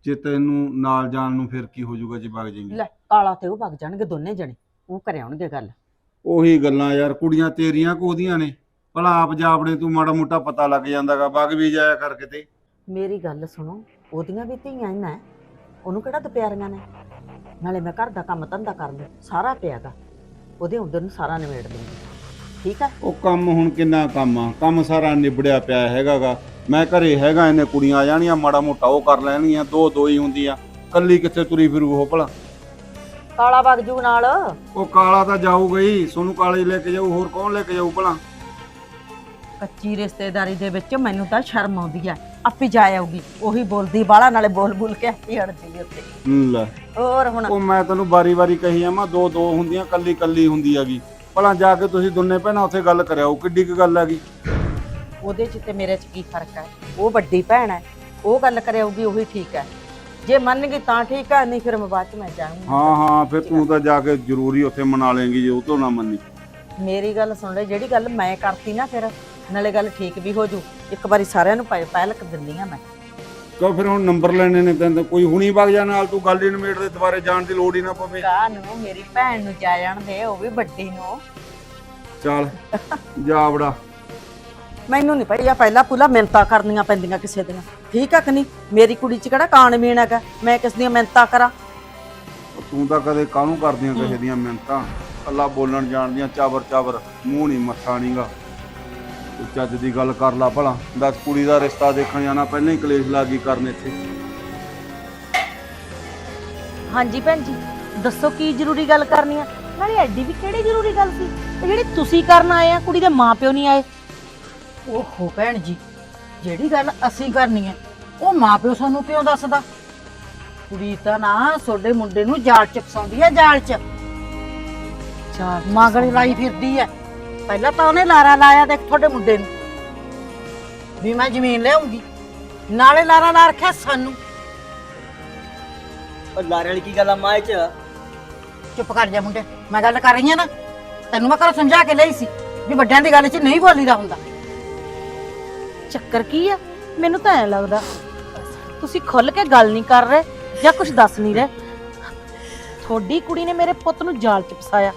ਜੇ ਤੈਨੂੰ ਨਾਲ ਜਾਣ ਨੂੰ ਫਿਰ ਕੀ ਹੋ ਜਾਊਗਾ ਜੇ ਵਗ ਜਾਏਂਗੀ? ਲੈ ਕਾਲਾ ਤੇ ਉਹ ਵਗ ਜਾਣਗੇ ਦੋਨੇ ਜਣੇ। ਉਹ ਕਰੇ ਆਉਣਗੇ ਗੱਲ। ਉਹੀ ਗੱਲਾਂ ਯਾਰ ਕੁੜੀਆਂ ਤੇਰੀਆਂ ਕੋਦੀਆਂ ਨੇ? ਭਲਾ ਆਪ ਜਾ ਆਪਣੇ ਤੂੰ ਮਾੜਾ ਮੋਟਾ ਪਤਾ ਲੱਗ ਜਾਂਦਾਗਾ ਵਗ ਵੀ ਜਾਇਆ ਕਰ ਕਿਤੇ। ਮੇਰੀ ਗੱਲ ਸੁਣੋ ਉਹਦੀਆਂ ਵੀ ਧੀਆਂ ਹੀ ਉਹਨੂੰ ਕਿਹੜਾ ਦੁਪਿਆਰੀਆਂ ਨੇ? ਨਾਲੇ ਮੈਂ ਘਰ ਦਾ ਕੰਮ ਧੰਦਾ ਕਰ ਲੂ ਸਾਰਾ ਪਿਆਗਾ ਉਹਦੇ ਉਧਰ ਨੂੰ ਸਾਰਾ ਨਿਬੇੜ ਦੂੰਗੀ ਠੀਕ ਆ? ਉਹ ਕੰਮ ਹੁਣ ਕਿੰਨਾ ਕੰਮ ਆ? ਕੰਮ ਸਾਰਾ ਨਿਬੜਿਆ ਪਿਆ ਹੈਗਾਗਾ ਮੈਂ ਘਰੇ ਹੈਗਾ ਇਹਨੇ ਕੁੜੀਆਂ ਆ ਜਾਣੀਆਂ ਮਾੜਾ ਮੋਟਾ ਉਹ ਕਰ ਲੈਣਗੀਆਂ ਦੋ ਦੋ ਹੀ ਹੁੰਦੀਆਂ। ਕੱਲੀ ਕਿੱਥੇ ਤੁਰੀ ਫਿਰੂ ਉਹ ਭਲਾ? ਕਾਲਾ ਵਗ ਜੂ ਨਾਲ। ਉਹ ਕਾਲਾ ਤਾਂ ਜਾਊਗਾ ਹੀ ਸੋਨੂੰ ਕਾਲੇ ਲੈ ਕੇ ਜਾਊ ਹੋਰ ਕੌਣ ਲੈ ਕੇ ਜਾਊ ਭਲਾ? ਕੱਚੀ ਰਿਸ਼ਤੇਦਾਰੀ ਦੇ ਵਿੱਚ ਮੈਨੂੰ ਤਾਂ ਸ਼ਰਮ ਆਉਂਦੀ ਆ ਆਪੇ ਜਾ ਆਉਗੀ ਉਹੀ ਬੋਲਦੀ ਬਾਲਾ ਨਾਲੇ ਬੋਲ ਬੋਲ ਕੇ ਆਪੇ ਹਟ ਉੱਤੇ ਲੈ। ਹੋਰ ਹੁਣ? ਉਹ ਮੈਂ ਤੈਨੂੰ ਬਾਰੀ-ਬਾਰੀ ਕਹੀ ਜਾਵਾਂ ਦੋ ਦੋ ਹੁੰਦੀਆਂ ਕੱਲੀ ਕੱਲੀ ਹੁੰਦੀ ਹੈਗੀ। ਭਲਾ ਜਾ ਕੇ ਤੁਸੀਂ ਦੋਨੇ ਭੈਣਾਂ ਉੱਥੇ ਗੱਲ ਕਰਿਆਓ ਕਿੱਡੀ ਕੁ ਗੱਲ ਹੈਗੀ? ਉਹਦੇ 'ਚ ਤੇ ਮੇਰੇ 'ਚ ਕੀ ਫ਼ਰਕ ਹੈ? ਉਹ ਵੱਡੀ ਭੈਣ ਹੈ ਉਹ ਗੱਲ ਕਰਿਆਉਗੀ ਉਹੀ ਠੀਕ ਹੈ। ਜੇ ਮੰਨ ਗਈ ਤਾਂ ਠੀਕ ਹੈ ਨਹੀਂ ਫਿਰ ਮੈਂ ਬਾਅਦ 'ਚ ਮੈਂ ਜਾਊਂਗੀ। ਹਾਂ ਹਾਂ ਫਿਰ ਤੂੰ ਤਾਂ ਜਾ ਕੇ ਜ਼ਰੂਰੀ ਉੱਥੇ ਮਨਾ ਲੇਂਗੀ ਜੇ ਉਹ ਤੋਂ ਨਾ ਮੰਨੀ। ਮੇਰੀ ਗੱਲ ਸੁਣ ਲੈ ਜਿਹੜੀ ਗੱਲ ਮੈਂ ਕਰਤੀ ਨਾ ਫਿਰ ਨਾਲੇ ਗੱਲ ਠੀਕ ਵੀ ਹੋ ਜੂ। ਇੱਕ ਵਾਰੀ ਸਾਰਿਆਂ ਨੂੰ ਪਹਿ- ਪਹਿਲ ਕਰ ਦਿੰਦੀ ਆ ਮੈਂ। ਕਿਉਂ ਫਿਰ ਹੁਣ ਨੰਬਰ ਲੈਣੇ ਨੇ ਤੈਨੂੰ ਤਾਂ ਕੋਈ ਹੁਣੀ ਵਗ ਜਾ ਨਾਲ ਤੂੰ ਗੱਲ ਹੀ ਨਿਮੇੜ ਦੇ ਦੁਬਾਰੇ ਜਾਣ ਦੀ ਲੋੜ ਹੀ ਨਾ ਪਵੇ। ਕਾ ਨੂੰ ਮੇਰੀ ਭੈਣ ਨੂੰ ਜਾ ਜਾਣ ਦੇ ਉਹ ਵੀ ਵੱਡੀ ਨੂੰ। ਚੱਲ ਜਾ ਬੜਾ ਮੈਨੂੰ ਨਹੀਂ ਪਈ ਆ ਪਹਿਲਾਂ ਪੁਲਾ ਮਿੰਤਾ ਕਰਨੀਆਂ ਪੈਂਦੀਆਂ ਕਿਸੇ ਦੀਆਂ। ਠੀਕ ਆ ਕਿ ਨਹੀਂ? ਮੇਰੀ ਕੁੜੀ 'ਚ ਕਿਹੜਾ ਕਾਣ ਮੀਣ ਹੈਗਾ? ਮੈਂ ਕਿਸ ਦੀਆਂ ਮਿੰਤਾ ਕਰਾਂ? ਤੂੰ ਤਾਂ ਕਦੇ ਕਾਹਨੂੰ ਕਰਦੀਆਂ ਕਿਸੇ ਦੀਆਂ ਮਿੰਤਾਂ ਅੱਲਾ ਬੋਲਣ ਜਾਣਦੀਆਂ ਚਾਵਰ ਚਾਵਰ ਮੂੰਹ ਨਹੀਂ ਮੱਥਾ ਨਹੀਂਗਾ ਚੱਜ ਦੀ ਗੱਲ ਕਰ ਲਾ ਭਲਾ। ਦੱਸ ਕੁੜੀ ਦਾ ਰਿਸ਼ਤਾ ਦੇਖਣ ਜਾਣਾ ਪਹਿਲਾਂ ਹੀ ਕਲੇਸ਼ ਲੱਗੀ ਕਰਨ ਇੱਥੇ। ਹਾਂਜੀ ਭੈਣ ਜੀ ਦੱਸੋ ਕੀ ਜ਼ਰੂਰੀ ਗੱਲ ਕਰਨੀ ਆ? ਨਾਲੇ ਐਡੀ ਵੀ ਕਿਹੜੀ ਜ਼ਰੂਰੀ ਗੱਲ ਸੀ? ਤੇ ਜਿਹੜੀ ਤੁਸੀਂ ਕਰਨ ਆਏ ਆ ਕੁੜੀ ਦੇ ਮਾਪਿਓ ਨਹੀਂ ਆਏ? ਓਹੋ ਭੈਣ ਜੀ ਜਿਹੜੀ ਗੱਲ ਅਸੀਂ ਕਰਨੀ ਹੈ ਉਹ ਮਾਪਿਓ ਸਾਨੂੰ ਕਿਉਂ ਦੱਸਦਾ? ਕੁੜੀ ਤਾਂ ਨਾ ਤੁਹਾਡੇ ਮੁੰਡੇ ਨੂੰ ਜਾਲ ਚ ਫਸਾਉਂਦੀ ਹੈ ਜਾਲ ਚ। ਚਾਰ ਮਗਰ ਲਾਈ ਫਿਰਦੀ ਹੈ ਪਹਿਲਾਂ ਤਾਂ ਉਹਨੇ ਲਾਰਾ ਲਾਇਆ ਦੇਖ ਤੁਹਾਡੇ ਮੁੰਡੇ ਨੂੰ। ਵੀ ਮੈਂ ਜ਼ਮੀਨ ਲਿਆਉਂਗੀ। ਨਾਲੇ ਲਾਰਾ ਲਾ ਰੱਖਿਆ ਸਾਨੂੰ। ਉਹ ਲਾਰੇ ਵਾਲੀ ਕੀ ਗੱਲ ਆ ਮਾਂ ਇਹ ਚ? ਚੁੱਪ ਕਰ ਜਾ ਮੁੰਡੇ ਮੈਂ ਗੱਲ ਕਰ ਰਹੀ ਹਾਂ ਨਾ। ਤੈਨੂੰ ਮੈਂ ਘਰੋਂ ਸਮਝਾ ਕੇ ਲਈ ਸੀ ਵੀ ਵੱਡਿਆਂ ਦੀ ਗੱਲ 'ਚ ਨਹੀਂ ਬੋਲੀਦਾ ਹੁੰਦਾ। ਚੱਕਰ ਕੀ ਆ? ਮੈਨੂੰ ਤਾਂ ਐ ਲੱਗਦਾ ਤੁਸੀਂ ਖੁੱਲ ਕੇ ਗੱਲ ਨਹੀਂ ਕਰ ਰਹੇ ਜਾਂ ਕੁਝ ਦੱਸ ਨਹੀਂ ਰਹੇ। ਤੁਹਾਡੀ ਕੁੜੀ ਨੇ ਮੇਰੇ ਪੁੱਤ ਨੂੰ ਜਾਲ 'ਚ ਫਸਾਇਆ।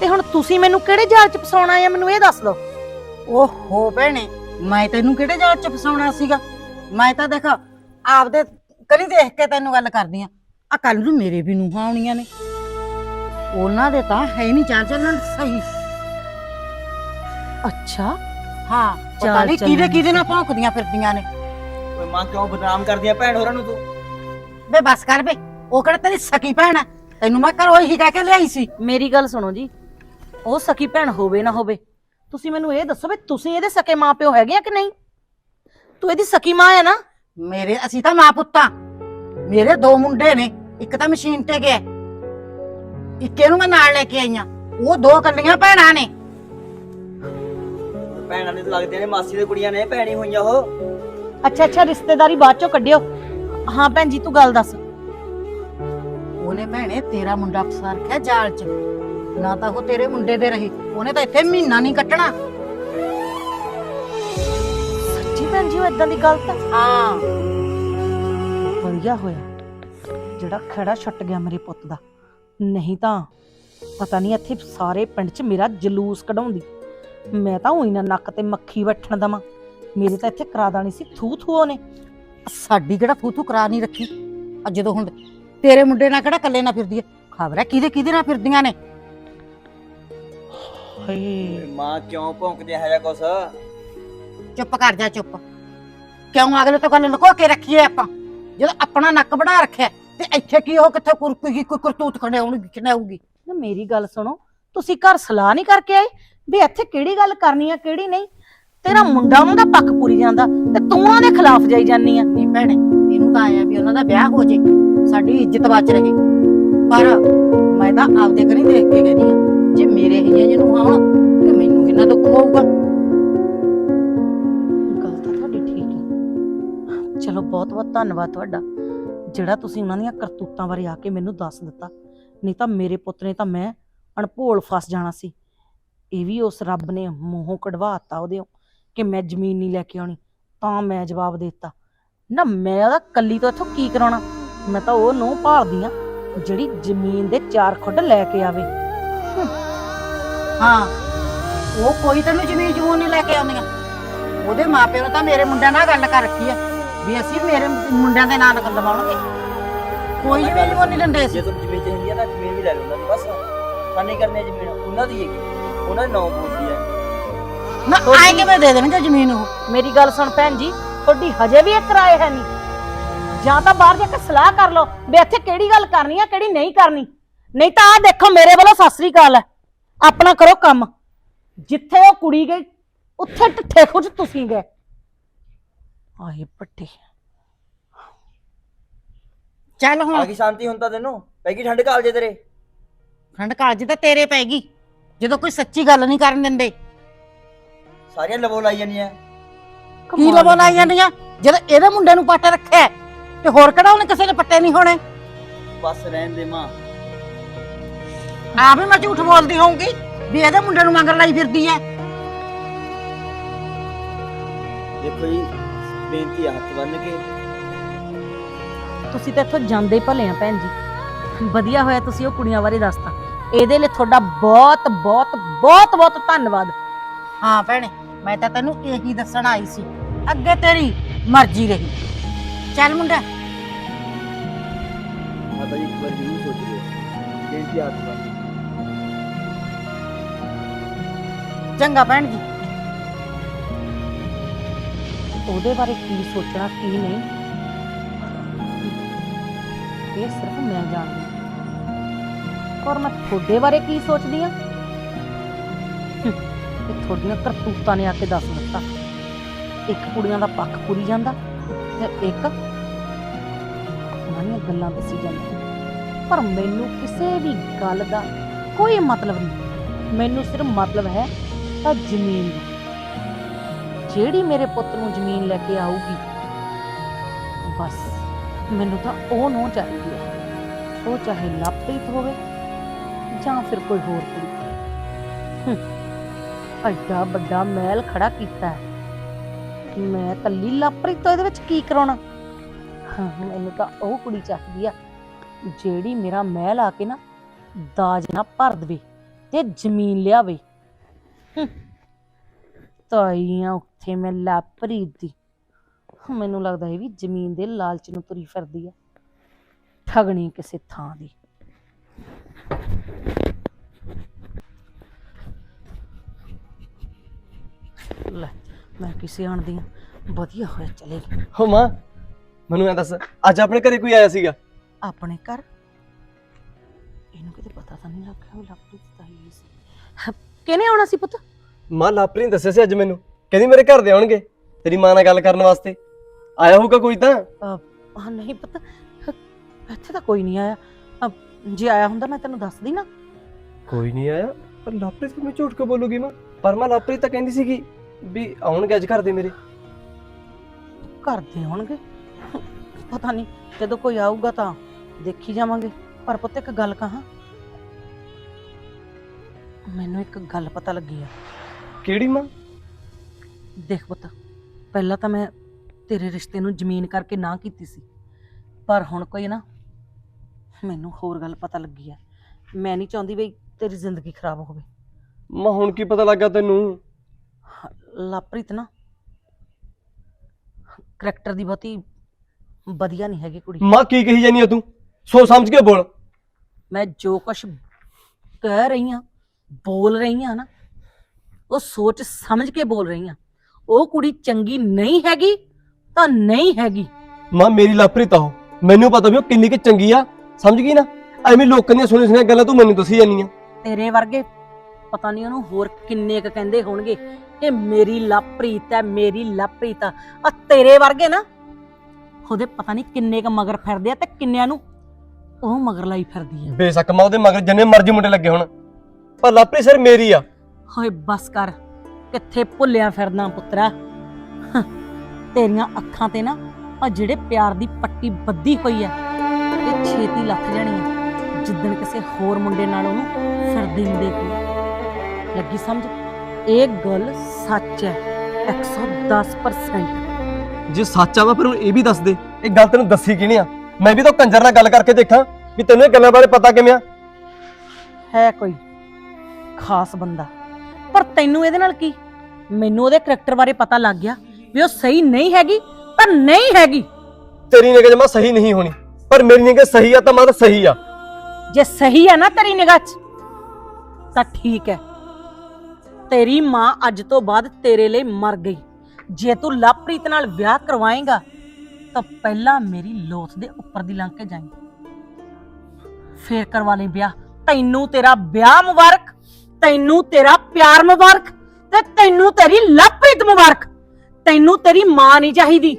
ਤੇ ਹੁਣ ਤੁਸੀਂ ਮੈਨੂੰ ਕਿਹੜੇ ਜਾਲ 'ਚ ਫਸਾਉਣਾ ਆ ਮੈਨੂੰ ਇਹ ਦੱਸ ਦਿਓ। ਓਹੋ ਭੈਣੇ ਮੈਂ ਤੈਨੂੰ ਕਿਹੜੇ ਜਾਲ 'ਚ ਫਸਾਉਣਾ ਸੀਗਾ? ਮੈਂ ਤਾਂ ਦੇਖ ਆਪਦੇ ਕਰੀ ਦੇਖ ਕੇ ਤੈਨੂੰ ਗੱਲ ਕਰਦੀ ਆ। ਆ ਕੱਲ ਨੂੰ ਮੇਰੇ ਵੀ ਨੂੰਹਾਂ ਆਉਣੀਆਂ ਨੇ। ਉਹਨਾਂ ਦੇ ਤਾਂ ਹੈ ਨਹੀਂ ਚਾਲ ਚੱਲਣ ਸਹੀ। ਅੱਛਾ। ਹਾਂ ਪਤਾ ਚਾਲ ਨਹੀਂ ਚੱਲਣ ਕਿਹਦੇ ਕਿਹਦੇ ਨਾਲ ਭੌਂਕਦੀਆਂ ਫਿਰਦੀਆਂ ਨੇ। ਓਏ ਮਾਂ ਕਿਉਂ ਬਦਨਾਮ ਕਰਦੀਆਂ ਭੈਣ ਹੋਰਾਂ ਨੂੰ ਤੂੰ? ਬੇ ਬਸ ਕਰ ਬੇ ਉਹ ਕਿਹੜਾ ਤੇਰੀ ਸਕੀ ਭੈਣ ਆ? ਤੈਨੂੰ ਮੈਂ ਘਰੋਂ ਹੀ ਕਹਿ ਕੇ ਲਿਆਈ ਸੀ। ਮੇਰੀ ਗੱਲ ਸੁਣੋ ਜੀ ਉਹ ਸਕੀ ਭੈਣ ਹੋਵੇ ਨਾ ਹੋਵੇ। ਤੁਸੀਂ ਮੈਨੂੰ ਇਹ ਦੱਸੋ ਵੀ ਤੁਸੀਂ ਇਹਦੇ ਸਕੇ ਮਾਪਿਓ ਹੈਗੇ ਆ ਕਿ ਨਹੀਂ? ਤੂੰ ਇਹਦੀ ਸਕੀ ਮਾਂ ਹੈ ਨਾ। ਮੇਰੇ ਅਸੀਂ ਤਾਂ ਮਾਂ ਪੁੱਤਾਂ ਮੇਰੇ ਦੋ ਮੁੰਡੇ ਨੇ ਇੱਕ ਤਾਂ ਮਸ਼ੀਨ ਤੇ ਗਿਆ। ਇੱਕ ਇਹਨੂੰ ਮੈਂ ਨਾਲ ਲੈ ਕੇ ਆਈਆਂ ਉਹ ਦੋ ਕੱਲੀਆਂ ਭੈਣਾਂ ਨੇ। ਭੈਣਾਂ ਨੇ ਤਾਂ ਲੱਗਦੀਆਂ ਨੇ ਮਾਸੀ ਦੇ ਕੁੜੀਆਂ ਨੇ ਭੈਣੀ ਹੋਈਆਂ ਉਹ। ਅੱਛਾ ਅੱਛਾ ਰਿਸ਼ਤੇਦਾਰੀ ਬਾਅਦ ਚੋਂ ਕੱਢਿਓ। ਹਾਂ ਭੈਣ ਜੀ ਤੂੰ ਗੱਲ ਦੱਸ। ਉਹਨੇ ਭੈਣੇ ਤੇਰਾ ਮੁੰਡਾ ਫਸਾ ਰੱਖਿਆ ਜਾਲ 'ਚ। ਨਾ ਤਾਂ ਉਹ ਤੇਰੇ ਮੁੰਡੇ ਦੇ ਰਹੀ ਉਹਨੇ ਤਾਂ ਇੱਥੇ ਮਹੀਨਾ ਨਹੀਂ ਕੱਟਣਾ। ਸੱਚੀ ਭੈਣ ਜੀ ਉਹ ਇਦਾਂ ਦੀ ਗੱਲ ਤਾਂ ਹਾਂ। ਵਧੀਆ ਹੋਇਆ। ਜਿਹੜਾ ਖੜਾ ਛੁੱਟ ਗਿਆ ਮੇਰੇ ਪੁੱਤ ਦਾ। ਨਹੀਂ ਤਾਂ ਪਤਾ ਨਹੀਂ ਇੱਥੇ ਸਾਰੇ ਪਿੰਡ 'ਚ ਮੇਰਾ ਜਲੂਸ ਕਢਾਉਂਦੀ। ਮੈਂ ਤਾਂ ਉਹੀ ਨਾ ਨੱਕ ਤੇ ਮੱਖੀ ਵੱਠਣ ਦਵਾਂ। ਮੇਰੇ ਤਾਂ ਇੱਥੇ ਕਰਾ ਦੇਣੀ ਸੀ ਥੂ ਥੂ ਉਹਨੇ। ਸਾਡੀ ਕਿਹੜਾ ਫੂ ਥੂ ਕਰਾ ਨਹੀਂ ਰੱਖੀ? ਆ ਜਦੋਂ ਹੁਣ ਤੇਰੇ ਮੁੰਡੇ ਨਾਲ ਕਿਹੜਾ ਇਕੱਲੇ ਨਾਲ ਫਿਰਦੀ ਹੈ? ਖਬਰ ਹੈ ਕਿਹਦੇ ਕਿਹਦੇ ਨਾਲ ਫਿਰਦੀਆਂ ਨੇ? ਹਏ ਓਏ ਮਾਂ ਕਿਉਂ ਭੌਂਕਦੇ ਹੈ ਜਾਂ ਕੁਛ? ਚੁੱਪ ਕਰ ਜਾ ਚੁੱਪ। ਕਿਉਂ ਅਗਲੇ ਤੋਂ ਗੱਲ ਲੁਕੋ ਕੇ ਰੱਖੀਏ ਆਪਾਂ? ਜਦੋਂ ਆਪਣਾ ਨੱਕ ਵੜਾ ਰੱਖਿਆ ਤੇ ਇੱਥੇ ਕੀ ਉਹ ਕਿੱਥੇ ਕੁਰਕੀ ਕੋਈ ਕਰਤੂਤ ਖੜਾਉਣਗੀ ਖਣਾਊਗੀ ਨਾ ਮੇਰੀ ਗੱਲ ਸੁਣੋ ਤੁਸੀਂ ਘਰ ਸਲਾਹ ਨਹੀਂ ਕਰਕੇ ਆਏ ਵੀ ਇੱਥੇ ਕਿਹੜੀ ਗੱਲ ਕਰਨੀ ਆ ਕਿਹੜੀ ਨਹੀਂ? ਤੇਰਾ ਮੁੰਡਾ ਉਹਨਾਂ ਦਾ ਪੱਖ ਪੂਰੀ ਜਾਂਦਾ ਤੇ ਤੂੰ ਉਹਨਾਂ ਦੇ ਖਿਲਾਫ ਜਾਈ ਜਾਂਦੀ ਆ। ਨਹੀਂ ਭੈਣੇ ਇਹਨੂੰ ਤਾਂ ਆਇਆ ਵੀ ਉਹਨਾਂ ਦਾ ਵਿਆਹ ਹੋ ਜੇ ਸਾਡੀ ਇੱਜ਼ਤ ਬਚ ਰਹੇ। ਪਰ ਮੈਂ ਤਾਂ ਆਪਦੇ ਕਰੀ ਦੇਖ ਕੇ ਕਹਿੰਦੀ ਆ ਜੇ ਮੇਰੇ ਹੀਆਂ ਜਿਹਨੂੰ ਆਉਣ ਤੇ ਮੈਨੂੰ ਕਿੰਨਾ ਦੁੱਖ ਹੋਊਗਾ? ਗੱਲ ਤਾਂ ਤੁਹਾਡੀ ਠੀਕ ਹੈ ਚਲੋ, ਬਹੁਤ ਬਹੁਤ ਧੰਨਵਾਦ ਤੁਹਾਡਾ। ਜਿਹੜਾ ਤੁਸੀਂ ਉਹਨਾਂ ਦੀਆਂ ਕਰਤੂਤਾਂ ਬਾਰੇ ਆ ਕੇ ਮੈਨੂੰ ਦੱਸ ਦਿੱਤਾ। ਨਹੀਂ ਤਾਂ ਮੇਰੇ ਪੁੱਤ ਨੇ ਤਾਂ ਮੈਂ ਅਣਭੋਲ ਫਸ ਜਾਣਾ ਸੀ। ਇਹ ਵੀ ਉਸ ਰੱਬ ਨੇ ਮੂੰਹੋਂ ਕਢਵਾਤਾ ਉਹਦੇ ਕਿ ਮੈਂ ਜ਼ਮੀਨ ਨਹੀਂ ਲੈ ਕੇ ਆਉਣੀ, ਤਾਂ ਮੈਂ ਜਵਾਬ ਦੇ ਦਿੱਤਾ। ਨਾ ਮੈਂ ਉਹਦਾ ਕੱਲੀ ਤੋਂ ਇੱਥੋਂ ਕੀ ਕਰਾਉਣਾ? ਮੈਂ ਤਾਂ ਉਹ ਨੂੰ ਭਾਲਦੀ ਆ ਜਿਹੜੀ ਜ਼ਮੀਨ ਦੇ ਚਾਰ ਖੁੱਡ ਲੈ ਕੇ ਆਵੇ। ਹਾਂ। ਉਹ ਕੋਈ ਤੈਨੂੰ ਜ਼ਮੀਨ ਜਮੂਨ ਨਹੀਂ ਲੈ ਕੇ ਆਉਂਦੀਆਂ। ਉਹਦੇ ਮਾਪਿਆਂ ਨੇ ਤਾਂ ਮੇਰੇ ਮੁੰਡਿਆਂ ਨਾਲ ਗੱਲ ਕਰ ਰੱਖੀ ਆ ਵੀ ਅਸੀਂ ਮੇਰੇ ਮੁੰਡਿਆਂ ਦੇ ਨਾਂ ਲਗਵਾਉਣਗੇ ਕੋਈ ਜ਼ਮੀਨ ਨਹੀਂ ਨਹੀਂ ਦਿੰਦੇ ਜੇ ਅਸੀਂ ਤੁਹਾਨੂੰ ਜ਼ਮੀਨ ਚਾਹੀਦੀ ਹੈ ਨਾ ਜ਼ਮੀਨ ਵੀ ਲੈ ਲਓ ਉਹਨਾਂ ਦੀ ਬਸ। ਸਾਨੀ ਕਰਨੀ ਜ਼ਮੀਨ ਉਹਨਾਂ ਦੀ ਹੈਗੀ। ਉਹਨਾਂ ਦੇ ਨਾਂ ਬੋਲਦੀ ਹੈ ਨਾ ਆਏ ਕਿਵੇਂ ਦੇ ਦੇਣਗੇ ਜ਼ਮੀਨ ਉਹ? ਮੇਰੀ ਗੱਲ ਸੁਣ ਭੈਣ ਜੀ ਤੁਹਾਡੀ ਹਜੇ ਵੀ ਇੱਕ ਰਾਏ ਹੈ ਨਹੀਂ। ਜਾਂ ਤਾਂ ਬਾਹਰ ਜਾ ਕੇ ਸਲਾਹ ਕਰ ਲਓ ਵੀ ਇੱਥੇ ਕਿਹੜੀ ਗੱਲ ਕਰਨੀ ਆ ਕਿਹੜੀ ਨਹੀਂ ਕਰਨੀ। ਨਹੀਂ ਤਾਂ ਆਹ ਦੇਖੋ ਮੇਰੇ ਵੱਲੋਂ ਸਤਿ ਸ੍ਰੀ ਅਕਾਲ ਹੈ। ਆਪਣਾ ਕਰੋ ਕੰਮ। ਜਿੱਥੇ ਉਹ ਕੁੜੀ ਗਈ ਉੱਥੇ ਢੱਠੇ ਖੁਦ ਤੁਸੀਂ ਗਏ। ਆਏ ਪੱਟੀ। ਚੱਲ ਆ ਹੁਣ ਗਈ ਸ਼ਾਂਤੀ ਹੁਣ ਤਾਂ ਤੈਨੂੰ। ਪੈ ਗਈ ਠੰਡ ਕਾਲ ਜੇ ਤੇਰੇ। ਠੰਡ ਕਾਲਜ ਤਾਂ ਤੇਰੇ ਪੈ ਗਈ। ਜਦੋਂ ਕੋਈ ਸੱਚੀ ਗੱਲ ਨਹੀਂ ਕਰਨ ਦਿੰਦੇ। ਸਾਰੀਆਂ ਲਵੋ ਲਾਈ ਜਾਂਦੀਆਂ। ਕੀ ਲਵੋ ਲਾਈ ਜਾਂਦੀਆਂ? ਜਦੋਂ ਇਹਦੇ ਮੁੰਡੇ ਨੂੰ ਪੱਟ ਰੱਖਿਆ ਹੈ, ਤੇ ਹੋਰ ਕਿਹੜਾ ਉਹਨੇ ਕਿਸੇ ਦੇ ਪੱਟੇ ਨਹੀਂ ਹੋਣੇ? ਬਸ ਰਹਿਣ ਦੇ ਮਾਂ। ਆਪ ਹੀ ਮੈਂ ਝੂਠ ਬੋਲਦੀ ਹੋਊਂਗੀ ਵੀ ਇਹਦੇ ਮੁੰਡੇ ਨੂੰ ਮੰਗਰ ਲਾਈ ਫਿਰਦੀ ਐ। ਦੇਖੋ ਜੀ ਬੇਨਤੀ ਆ ਹੱਥ ਬੰਨ ਕੇ। ਤੁਸੀਂ ਤਾਂ ਇੱਥੋਂ ਜਾਂਦੇ ਹੀ ਭਲੇ ਆ ਭੈਣ ਜੀ। ਵਧੀਆ ਹੋਇਆ ਤੁਸੀਂ ਉਹ ਕੁੜੀਆਂ ਬਾਰੇ ਦੱਸਤਾ। ਇਹਦੇ ਲਈ ਤੁਹਾਡਾ ਬਹੁਤ ਬਹੁਤ ਬਹੁਤ ਬਹੁਤ ਧੰਨਵਾਦ। ਹਾਂ ਭੈਣੇ ਮੈਂ ਤਾਂ ਤੈਨੂੰ ਇਹੀ ਦੱਸਣ ਆਈ ਸੀ। ਅੱਗੇ ਤੇਰੀ ਮਰਜ਼ੀ ਰਹੀ। ਚੱਲ ਮੁੰਡਾ। ਮਾਤਾ ਜੀ ਇੱਕ ਵਾਰ ਜ਼ਰੂਰ ਸੋਚ ਲਿਓ ਬੇਨਤੀ ਆ ਹੱਥ ਬੰਨ ਚੰਗਾ ਭੈਣ ਜੀ। ਉਹਦੇ ਬਾਰੇ ਕੀ ਸੋਚਣਾ, ਕੀ ਨਹੀਂ? ਇਹ ਸਿਰਫ ਮੈਂ ਜਾਣਦੀ ਹਾਂ। ਔਰ ਮੈਂ ਤੁਹਾਡੇ ਬਾਰੇ ਕੀ ਸੋਚਦੀ ਆ ਇਹ ਤੁਹਾਡੀਆਂ ਕਰਤੂਤਾਂ ਨੇ ਆ ਕੇ ਦੱਸ ਦਿੱਤਾ। ਇੱਕ ਕੁੜੀਆਂ ਦਾ ਪੱਖ ਪੂਰੀ ਜਾਂਦਾ ਤੇ ਇੱਕ ਉਹਨਾਂ ਦੀਆਂ ਗੱਲਾਂ ਦੱਸੀ ਜਾਂਦੀਆਂ ਪਰ ਮੈਨੂੰ ਕਿਸੇ ਵੀ ਗੱਲ ਦਾ ਕੋਈ ਮਤਲਬ ਨਹੀਂ। ਮੈਨੂੰ ਸਿਰਫ ਮਤਲਬ ਹੈ ਤਾਂ ਜ਼ਮੀਨ ਦਾ। ਜਿਹੜੀ ਮੇਰੇ ਪੁੱਤ ਨੂੰ ਜ਼ਮੀਨ ਲੈ ਕੇ ਆਊਗੀ ਬਸ ਮੈਨੂੰ ਤਾਂ ਉਹ ਨੂੰ ਚਾਹੀਦੀ ਹੈ। ਉਹ ਚਾਹੇ ਲਵਪ੍ਰੀਤ ਹੋਵੇ ਜਾਂ ਫਿਰ ਕੋਈ ਹੋਰ ਕੁੜੀ। ਹੂੰ, ਐਡਾ ਵੱਡਾ ਮਹਿਲ ਖੜਾ ਕੀਤਾ ਹੈ। ਮੈਂ ਕੱਲੀ ਲਵਪ੍ਰੀਤ ਤੋਂ ਇਹਦੇ ਵਿੱਚ ਕੀ ਕਰਾਉਣਾ? ਹਾਂ ਮੈਨੂੰ ਤਾਂ ਉਹ ਕੁੜੀ ਚਾਹੀਦੀ ਆ ਜਿਹੜੀ ਮੇਰਾ ਮਹਿਲ ਆ ਕੇ ਨਾ ਦਾਜ ਨਾ ਭਰ ਦੇਵੇ ਤੇ ਜ਼ਮੀਨ ਲਿਆਵੇ। ਤਾਈਆਂ ਉੱਥੇ ਮੈਂ ਲਾਪਰੀ ਦੀ ਮੈਨੂੰ ਲੱਗਦਾ ਇਹ ਵੀ ਜ਼ਮੀਨ ਦੇ ਲਾਲਚ ਨੂੰ ਤੁਰੀ ਫਿਰਦੀ ਆ। ਠਗਣੀ ਕਿਸੇ ਥਾਂ ਦੀ। ਲੈ ਮੈਂ ਕਿਸੇ ਆਣਦੀ ਆ। ਵਧੀਆ ਹੋਇਆ ਚਲੇ ਗਈ। ਹੋ ਮਾਂ ਮੈਨੂੰ ਐ ਦੱਸ ਅੱਜ ਆਪਣੇ ਘਰੇ ਕੋਈ ਆਇਆ ਸੀਗਾ? ਆਪਣੇ ਘਰ? ਇਹਨੂੰ ਕਿਤੇ ਪਤਾ ਤਾਂ ਨਹੀਂ ਲੱਗਿਆ ਉਹ ਲਾਪਰੀ ਤਾਂ ਹੀ ਸੀ। ਕਿਹਨੇ ਆਉਣਾ ਸੀ ਪੁੱਤ? ਮਾਂ ਲਾਪਰੀ ਨੇ ਦੱਸਿਆ ਸੀ ਅੱਜ ਮੈਨੂੰ। ਕਹਿੰਦੀ ਮੇਰੇ ਘਰ ਦੇ ਆਉਣਗੇ ਤੇਰੀ ਮਾਂ ਨਾਲ ਗੱਲ ਕਰਨ ਵਾਸਤੇ। ਆਇਆ ਹੋਊਗਾ ਕੋਈ ਤਾਂ? ਹਾਂ ਨਹੀਂ ਪਤਾ ਇੱਥੇ ਤਾਂ ਕੋਈ ਨਹੀਂ ਆਇਆ। ਅਹ, ਜੇ ਆਇਆ ਹੁੰਦਾ ਮੈਂ ਤੈਨੂੰ ਦੱਸਦੀ ਨਾ। ਕੋਈ ਨਹੀਂ ਆਇਆ ਪਰ ਲਾਪਰੀ ਕਿਵੇਂ ਝੂਠ ਕੇ ਬੋਲੂਗੀ ਮਾਂ? ਪਰ ਮਾਂ ਲਾਪਰੀ ਤਾਂ ਕਹਿੰਦੀ ਸੀਗੀ ਵੀ ਆਉਣਗੇ ਅੱਜ ਘਰ ਦੇ ਮੇਰੇ। ਘਰ ਦੇ ਹੋਣਗੇ ਪਤਾ ਨਹੀਂ ਜਦੋਂ ਕੋਈ ਆਊਗਾ ਤਾਂ ਦੇਖੀ ਜਾਵਾਂਗੇ। ਪਰ ਪੁੱਤ ਇੱਕ ਗੱਲ ਕਹਾਂ। ਮੈਨੂੰ ਇੱਕ ਗੱਲ ਪਤਾ ਲੱਗੀ ਆ। ਕਿਹੜੀ ਮਾਂ? ਦੇਖ ਪੁੱਤ ਪਹਿਲਾਂ ਤਾਂ ਮੈਂ ਤੇਰੇ ਰਿਸ਼ਤੇ ਨੂੰ ਜ਼ਮੀਨ ਕਰਕੇ ਨਾ ਕੀਤੀ ਸੀ। ਪਰ ਹੁਣ ਕੋਈ ਨਾ ਮੈਨੂੰ ਹੋਰ ਗੱਲ ਪਤਾ ਲੱਗੀ ਆ। ਮੈਂ ਨਹੀਂ ਚਾਹੁੰਦੀ ਵੀ ਤੇਰੀ ਜ਼ਿੰਦਗੀ ਖਰਾਬ ਹੋਵੇ। ਮਾਂ ਹੁਣ ਕੀ ਪਤਾ ਲੱਗਾ ਤੈਨੂੰ? ਲਾਪ੍ਰੀਤ ਨਾ। ਕਰੈਕਟਰ ਦੀ ਬਹੁਤੀ ਵਧੀਆ ਨਹੀਂ ਹੈਗੀ ਕੁੜੀ। ਮਾਂ ਕੀ ਕਹੀ ਜਾਨੀ ਆ ਤੂੰ? ਸੋਚ ਸਮਝ ਕੇ ਬੋਲ। ਮੈਂ ਜੋ ਕੁਝ ਕਹਿ ਰਹੀ ਹਾਂ ਬੋਲ ਰਹੀ ਹਾਂ ਨਾ ਉਹ ਸੋਚ ਸਮਝ ਕੇ ਬੋਲ ਰਹੀ ਹਾਂ ਉਹ ਕੁੜੀ ਚੰਗੀ ਨਹੀਂ ਹੈਗੀ ਤਾਂ ਨਹੀਂ ਹੈਗੀ। ਮਾਂ ਮੇਰੀ ਲਾਪਰੀ ਤਾਂ ਉਹ ਮੈਨੂੰ ਪਤਾ ਵੀ ਉਹ ਕਿੰਨੀ ਕਿ ਚੰਗੀ ਆ। ਸਮਝ ਗਈ ਨਾ? ਐਵੇਂ ਲੋਕਾਂ ਦੀਆਂ ਸੁਣੀ ਸੁਣੀਆਂ ਗੱਲਾਂ ਤੂੰ ਮੈਨੂੰ ਦੱਸੀ ਜਾਨੀ ਆ ਤੇਰੇ ਵਰਗੇ ਪਤਾ ਨਹੀਂ ਉਹਨੂੰ ਹੋਰ ਕਿੰਨੇ ਕ ਕਹਿੰਦੇ ਹੋਣਗੇ ਕਿ ਮੇਰੀ ਲਾਪ੍ਰੀਤ ਹੈ ਮੇਰੀ ਲਾਪ੍ਰੀਤ ਆ। ਆਹ ਤੇਰੇ ਵਰਗੇ ਨਾ ਉਹਦੇ ਪਤਾ ਨਹੀਂ ਕਿੰਨੇ ਕ ਮਗਰ ਫਿਰਦੇ ਆ ਤੇ ਕਿੰਨਿਆਂ ਨੂੰ ਉਹ ਮਗਰ ਲਾਈ ਫਿਰਦੀ ਆ। ਬੇਸ਼ੱਕ ਮਾਂ ਉਹਦੇ ਮਗਰ ਜਿੰਨੇ ਮਰਜ਼ੀ ਮੁੰਡੇ ਲੱਗੇ ਹੋਣ। ਪਰ ਲਾਪਰੀ ਸਰ ਮੇਰੀ ਆ। ਹੋਏ ਬਸ ਕਰ। ਕਿੱਥੇ ਭੁੱਲਿਆ ਫਿਰਦਾ ਪੁੱਤਰਾ? ਤੇਰੀਆਂ ਅੱਖਾਂ ਤੇ ਨਾ ਆ ਜਿਹੜੇ ਪਿਆਰ ਦੀ ਪੱਟੀ ਬੱਧੀ ਹੋਈ ਆ ਇਹ ਛੇਤੀ ਲੱਥ ਜਾਣੀ ਆ ਜਿੱਦਣ ਕਿਸੇ ਹੋਰ ਮੁੰਡੇ ਨਾਲ ਉਹਨੂੰ ਫਿਰਦੀ ਨੂੰ ਦੇਖੀ ਲੱਗੀ ਸਮਝ? ਇਹ ਗੱਲ ਸੱਚ ਹੈ 110% ਜੇ ਸੱਚ ਆ ਫਿਰ ਇਹ ਵੀ ਦੱਸ ਦੇ। ਇਹ ਗੱਲ ਤੈਨੂੰ ਦੱਸੀ ਕਿਹਨੇ ਆ? ਮੈਂ ਵੀ ਤਾਂ ਕੰਜਰ ਨਾਲ ਗੱਲ ਕਰਕੇ ਦੇਖਾਂ ਵੀ ਤੈਨੂੰ ਇਹ ਗੱਲਾਂ ਬਾਰੇ ਪਤਾ ਕਿਵੇਂ ਆ। ਹੈ ਕੋਈ ਖਾਸ ਬੰਦਾ। ਪਰ ਤੈਨੂੰ ਇਹਦੇ ਨਾਲ ਕੀ? ਮੈਨੂੰ ਉਹਦੇ ਕਰੈਕਟਰ ਬਾਰੇ ਪਤਾ ਲੱਗ ਗਿਆ ਵੀ ਉਹ ਸਹੀ ਨਹੀਂ ਹੈਗੀ ਤਾਂ ਨਹੀਂ ਹੈਗੀ। ਤੇਰੀ ਨਿਗਾਹ ਜਮਾ ਸਹੀ ਨਹੀਂ ਹੋਣੀ ਪਰ ਮੇਰੀ ਨਿਗਾਹ ਸਹੀ ਆ ਤਾਂ ਮਾਂ ਤਾਂ ਸਹੀ ਆ। ਜੇ ਸਹੀ ਹੈ ਨਾ ਤੇਰੀ ਨਿਗਾਹ 'ਚ ਤਾਂ ਠੀਕ ਹੈ। ਤੇਰੀ ਮਾਂ ਅੱਜ ਤੋਂ ਬਾਅਦ ਤੇਰੇ ਲਈ ਮਰ ਗਈ। ਜੇ ਤੂੰ ਲਵਪ੍ਰੀਤ ਨਾਲ ਵਿਆਹ ਕਰਵਾਏਗਾ ਤਾਂ ਪਹਿਲਾਂ ਮੇਰੀ ਲੋਥ ਦੇ ਉੱਪਰ ਦੀ ਲੰਘ ਕੇ ਜਾਈਂ ਫੇਰ ਕਰਵਾ ਲਈ ਵਿਆਹ। ਤੈਨੂੰ ਤੇਰਾ ਵਿਆਹ ਮੁਬਾਰਕ। ਤੈਨੂੰ ਤੇਰਾ ਪਿਆਰ ਮੁਬਾਰਕ ਤੇ ਤੈਨੂੰ ਤੇਰੀ ਲਵਪ੍ਰੀਤ ਮੁਬਾਰਕ। ਤੈਨੂੰ ਤੇਰੀ ਮਾਂ ਨਹੀਂ ਚਾਹੀਦੀ।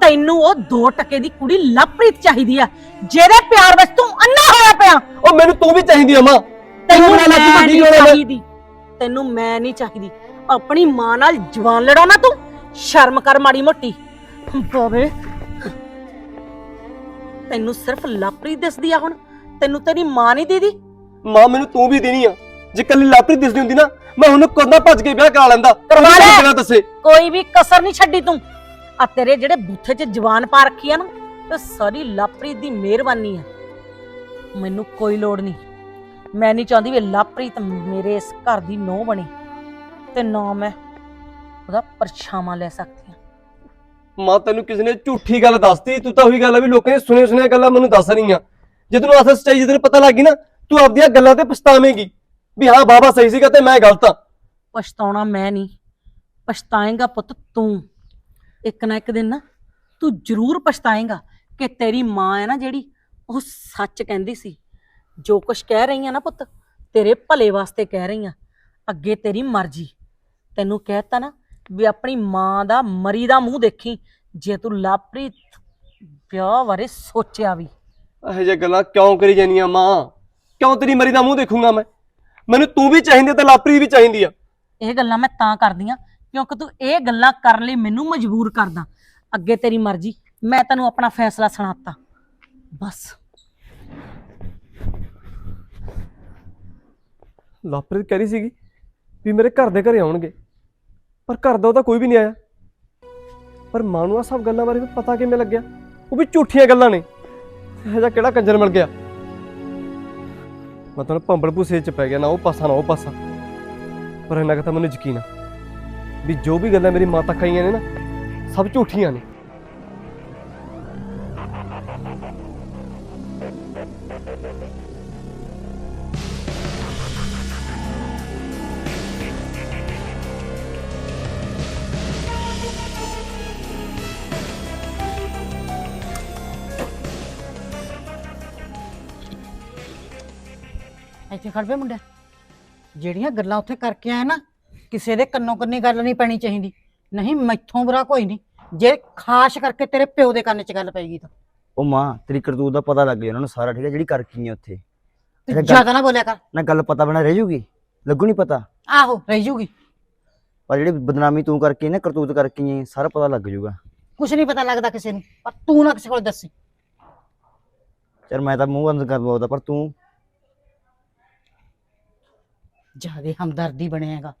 ਤੈਨੂੰ ਉਹ ਦੋ ਟਕੇ ਦੀ ਕੁੜੀ ਲਵਪ੍ਰੀਤ ਚਾਹੀਦੀ ਆ ਜਿਹਦੇ ਪਿਆਰ ਵਿੱਚ ਤੂੰ ਅੰਨਾ ਹੋਇਆ ਪਿਆ। ਉਹ ਮੈਨੂੰ ਤੂੰ ਵੀ ਚਾਹੀਦੀ ਆ ਮਾਂ। ਤੈਨੂੰ ਮੈਂ ਨਹੀਂ। ਚਾਹੀਦੀ। ਤੈਨੂੰ ਮੈਂ ਨਹੀਂ ਚਾਹੀਦੀ। ਆਪਣੀ ਮਾਂ ਨਾਲ ਜਵਾਨ ਲੜਾ ਨਾ ਤੂੰ। ਸ਼ਰਮ ਕਰ ਮਾੜੀ ਮੋਟੀ। ਬਾਵੇ। ਤੈਨੂੰ ਸਿਰਫ ਲਵਪ੍ਰੀਤ ਦਿਸਦੀ ਆ ਹੁਣ। ਤੈਨੂੰ ਤੇਰੀ ਮਾਂ ਨਹੀਂ ਦੀਦੀ। ਮਾਂ ਮੈਨੂੰ ਤੂੰ ਵੀ ਦੇਣੀ ਆ। ਜੇ ਕੱਲੀ ਲਾਪਰੀ ਦਿਸਦੀ ਹੁੰਦੀ ਨਾ ਮੈਂ ਉਹਨੂੰ ਕਦੋਂ ਭੱਜ ਕੇ ਵਿਆਹ ਕਰਾ ਲੈਂਦਾ। ਕਰਵਾ ਲੈ। ਬਿਨਾਂ ਦੱਸੇ? ਕੋਈ ਵੀ ਕਸਰ ਨਹੀਂ ਛੱਡੀ ਤੂੰ। ਆ ਤੇਰੇ ਜਿਹੜੇ ਬੂਥੇ 'ਚ ਜਵਾਨ ਪਾ ਰੱਖੀ ਆ ਨਾ ਤੇ ਸਾਰੀ ਲਵਪ੍ਰੀਤ ਦੀ ਮਿਹਰਬਾਨੀ ਆ। ਮੈਨੂੰ ਕੋਈ ਲੋੜ ਨਹੀਂ। ਮੈਂ ਨਹੀਂ ਚਾਹੁੰਦੀ ਵੀ ਲਵਪ੍ਰੀਤ ਮੇਰੇ ਇਸ ਘਰ ਦੀ ਨੋ ਬਣੇ। ਤੇ ਨਾ ਮੈਂ ਉਹਦਾ ਪਰਛਾਵਾਂ ਲੈ ਸਕਦੀ ਹਾਂ ਮਾਂ ਤੈਨੂੰ ਕਿਸੇ ਨੇ ਝੂਠੀ ਗੱਲ ਦੱਸਤੀ? ਤੂੰ ਤਾਂ ਉਹੀ ਗੱਲ ਆ ਵੀ ਲੋਕਾਂ ਨੇ ਸੁਣੀਆਂ ਸੁਣੀਆਂ ਗੱਲਾਂ ਮੈਨੂੰ ਦੱਸ ਰਹੀਆਂ। ਜੇ ਤੈਨੂੰ ਅਸਲ ਸੱਚਾਈ ਜਦੋਂ ਪਤਾ ਲੱਗ ਗਈ ਨਾ ਤੂੰ ਆਪਦੀਆਂ ਗੱਲਾਂ ਤੇ ਪਛਤਾਵੇਂਗੀ। ਵੀ ਹਾਂ ਬਾਬਾ ਸਹੀ ਸੀਗਾ ਤੇ ਮੈਂ ਗਲਤ ਆ ਪਛਤਾਉਣਾ ਮੈਂ ਨਹੀਂ। ਪਛਤਾਏਗਾ ਪੁੱਤ ਤੂੰ। ਇੱਕ ਨਾ ਇੱਕ ਦਿਨ ਨਾ ਤੂੰ ਜ਼ਰੂਰ ਪਛਤਾਏਗਾ ਕਿ ਤੇਰੀ ਮਾਂ ਹੈ ਨਾ ਜਿਹੜੀ ਉਹ ਸੱਚ ਕਹਿੰਦੀ ਸੀ। ਜੋ ਕੁਝ ਕਹਿ ਰਹੀਆਂ ਨਾ ਪੁੱਤ ਤੇਰੇ ਭਲੇ ਵਾਸਤੇ ਕਹਿ ਰਹੀਆਂ। ਅੱਗੇ ਤੇਰੀ ਮਰਜ਼ੀ। ਤੈਨੂੰ ਕਹਿਤਾ ਨਾ ਵੀ ਆਪਣੀ ਮਾਂ ਦਾ ਮਰੀ ਦਾ ਮੂੰਹ ਦੇਖੀ ਜੇ ਤੂੰ ਲਾਪਰੀ ਵਿਆਹ ਬਾਰੇ ਸੋਚਿਆ ਵੀ। ਇਹੋ ਜਿਹੀਆਂ ਗੱਲਾਂ ਕਿਉਂ ਕਰੀ ਜਾਨੀਆਂ ਮਾਂ? ਕਿਉਂ ਤੇਰੀ ਮਰੀ ਦਾ ਮੂੰਹ ਦੇਖੂੰਗਾ ਮੈਂ? ਮੈਨੂੰ ਤੂੰ ਵੀ ਚਾਹੀਦੀ ਆ ਤੇ ਲਾਪਰੀ ਵੀ ਚਾਹੀਦੀ ਆ। ਇਹ ਗੱਲਾਂ ਮੈਂ ਤਾਂ ਕਰਦੀਆਂ ਕਿਉਂਕਿ ਤੂੰ ਇਹ ਗੱਲਾਂ ਕਰਨ ਲਈ ਮੈਨੂੰ ਮਜਬੂਰ ਕਰਦਾ। ਅੱਗੇ ਤੇਰੀ ਮਰਜ਼ੀ ਮੈਂ ਤੈਨੂੰ ਆਪਣਾ ਫੈਸਲਾ ਸੁਣਾਤਾ। ਬਸ। ਲਾਪਰੀ ਕਹਿ ਰਹੀ ਸੀਗੀ ਵੀ ਮੇਰੇ ਘਰ ਦੇ ਘਰੇ ਆਉਣਗੇ ਪਰ ਘਰ ਦਾ ਉਹਦਾ ਕੋਈ ਵੀ ਨਹੀਂ ਆਇਆ। ਪਰ ਮਾਂ ਨੂੰ ਆ ਸਭ ਗੱਲਾਂ ਬਾਰੇ ਪਤਾ ਕਿਵੇਂ ਲੱਗਿਆ? ਉਹ ਵੀ ਝੂਠੀਆਂ ਗੱਲਾਂ ਨੇ। ਇਹੋ ਜਿਹਾ ਕਿਹੜਾ ਕੰਜਰ ਮਿਲ ਗਿਆ? ਮੈਂ ਤਾਂ ਭੰਬਲ ਭੂਸੇ ਚ ਪੈ ਗਿਆ ਨਾ, ਉਹ ਪਾਸਾ ਨਾ, ਉਹ ਪਾਸਾ। ਪਰ ਇਹਨਾਂ ਤਾਂ ਮੈਨੂੰ ਯਕੀਨ ਆ ਵੀ ਜੋ ਵੀ ਗੱਲਾਂ ਮੇਰੀ ਮਾਂ ਤੱਕ ਆਈਆਂ ਨੇ ਨਾ, ਸਭ ਝੂਠੀਆਂ ਨੇ। ਇੱਥੇ ਖੜ ਪਏ ਮੁੰਡਿਆ ਜਿਹੜੀਆਂ ਗੱਲਾਂ ਉੱਥੇ ਕਰਕੇ ਆਇਆ ਨਾ ਕਿਸੇ ਦੇ ਕੰਨੋਂ ਕੰਨੀ ਗੱਲ ਨਹੀਂ ਪੈਣੀ ਚਾਹੀਦੀ। ਨਹੀਂ ਮੈਥੋਂ ਬੁਰਾ ਕੋਈ ਨਹੀਂ। ਜੇ ਖਾਸ ਕਰਕੇ ਤੇਰੇ ਪਿਓ ਦੇ ਕੰਨ 'ਚ ਗੱਲ ਪਏਗੀ ਤਾਂ। ਉਹ ਮਾਂ ਤੇਰੀ ਕਰਤੂਤ ਦਾ ਪਤਾ ਲੱਗ ਗਿਆ ਉਹਨਾਂ ਨੂੰ ਸਾਰਾ ਠੀਕ ਹੈ ਜਿਹੜੀ ਕਰ ਕੀ ਹੈ ਉੱਥੇ। ਤੇ ਜ਼ਿਆਦਾ ਨਾ ਬੋਲਿਆ ਕਰ। ਨਾ ਗੱਲ ਪਤਾ ਬਣਾ ਰਹਿ ਜੂਗੀ? ਲੱਗੂ ਨਹੀਂ ਪਤਾ? ਆਹੋ ਰਹਿ ਜੂਗੀ। ਪਰ ਜਿਹੜੀ ਬਦਨਾਮੀ ਤੂੰ ਕਰਕੇ ਨਾ ਕਰਤੂਤ ਕਰਕੇ ਆਈ, ਸਾਰਾ ਪਤਾ ਲੱਗ ਜੂਗਾ। ਕੁਛ ਨਹੀਂ ਪਤਾ ਲੱਗਦਾ ਕਿਸੇ ਨੂੰ ਪਰ ਤੂੰ ਨਾ ਕਿਸੇ ਕੋਲ ਦੱਸੀ। ਚਲ ਮੈਂ ਤਾਂ ਮੂੰਹ ਬੰਦ ਕਰ ਬੋਲਦਾ ਪਰ ਤੂੰ ਜਿਆਦੇ ਹਮਦਰਦੀ ਬਣਿਆਗਾ।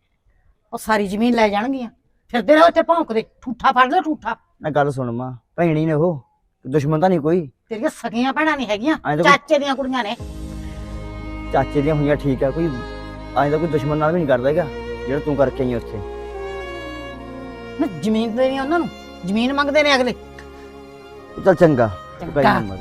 ਉਹ ਸਾਰੀ ਜ਼ਮੀਨ ਲੈ ਜਾਣਗੀਆਂ। ਫਿਰਦੇ ਰਹੋ ਇੱਥੇ ਭੌਂਕਦੇ ਠੂਠਾ ਫੜ ਲੈ ਠੂਠਾ। ਨਾ ਗੱਲ ਸੁਣ ਮਾਂ ਭੈਣੀ ਨੇ ਉਹ ਦੁਸ਼ਮਣ ਤਾਂ ਨਹੀਂ ਕੋਈ। ਤੇਰੀਆਂ ਸਕੀਆਂ ਭੈਣਾਂ ਨਹੀਂ ਹੈਗੀਆਂ। ਐਂ ਤਾਂ ਕੋਈ- ਚਾਚੇ ਦੀਆਂ ਕੁੜੀਆਂ ਨੇ। ਚਾਚੇ ਦੀਆਂ ਹੋਈਆਂ ਠੀਕ ਆ ਕੋਈ ਐਂ ਤਾਂ ਕੋਈ ਦੁਸ਼ਮਣ ਨਾਲ ਵੀ ਨਹੀਂ ਕਰਦਾ ਹੈਗਾ ਜਿਹੜਾ ਤੂੰ ਕਰਕੇ ਆਈ ਉੱਥੇ। ਨਾ ਜ਼ਮੀਨ ਦੇਣੀ ਉਹਨਾਂ ਨੂੰ। ਜ਼ਮੀਨ ਮੰਗਦੇ ਨੇ ਅਗਲੇ। ਚੱਲ ਚੰਗਾ ਤੂੰ ਚੰਗਾ। ਮਰ।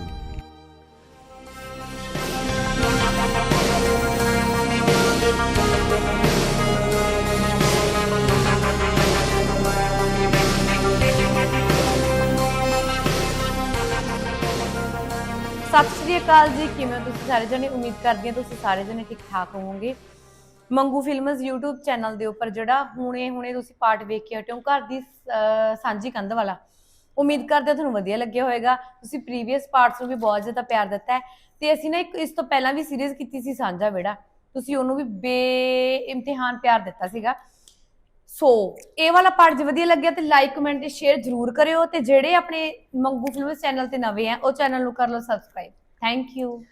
ਸ਼੍ਰੀ ਅਕਾਲ ਜੀ, ਕਿਵੇਂ ਤੁਸੀਂ ਸਾਰੇ ਜਣੇ? ਉਮੀਦ ਕਰਦੀ ਹਾਂ ਤੁਸੀਂ ਸਾਰੇ ਜਣੇ ਠੀਕ ਠਾਕ ਹੋਵੋਗੇ। ਮੰਗੂ ਫਿਲਮਸ YouTube ਚੈਨਲ ਦੇ ਉੱਪਰ ਜਿਹੜਾ ਹੁਣੇ ਹੁਣੇ ਤੁਸੀਂ ਪਾਰਟ ਵੇਖ ਕੇ ਹਟਿਓ ਘਰ ਦੀ ਸਾਂਝੀ ਕੰਧ ਵਾਲਾ। ਉਮੀਦ ਕਰਦੇ ਤੁਹਾਨੂੰ ਵਧੀਆ ਲੱਗਿਆ ਹੋਵੇਗਾ। ਤੁਸੀਂ ਪ੍ਰੀਵੀਅਸ ਪਾਰਟਸ ਨੂੰ ਵੀ ਬਹੁਤ ਜ਼ਿਆਦਾ ਪਿਆਰ ਦਿੱਤਾ ਹੈ। ਤੇ ਅਸੀਂ ਨਾ ਇੱਕ ਇਸ ਤੋਂ ਪਹਿਲਾਂ ਵੀ ਸੀਰੀਜ਼ ਕੀਤੀ ਸੀ, ਸਾਂਝਾ ਵਿਹੜਾ। ਤੁਸੀਂ ਉਹਨੂੰ ਵੀ ਬੇ ਪਿਆਰ ਦਿੱਤਾ ਸੀਗਾ। ਸੋ ਇਹ ਵਾਲਾ ਪਾਰਟ ਜੇ ਵਧੀਆ ਲੱਗਿਆ ਤੇ ਲਾਈਕ ਕਮੈਂਟ ਤੇ ਸ਼ੇਅਰ ਜ਼ਰੂਰ ਕਰਿਓ। ਤੇ ਜਿਹੜੇ ਆਪਣੇ ਮੰਗੂ ਫਿਲਮਸ ਚੈਨਲ ਤੇ ਨਵੇਂ ਆ, ਉਹ ਚੈਨਲ ਨੂੰ ਕਰ ਲਓ ਸਬਸਕ੍ਰਾਈਬ Thank you.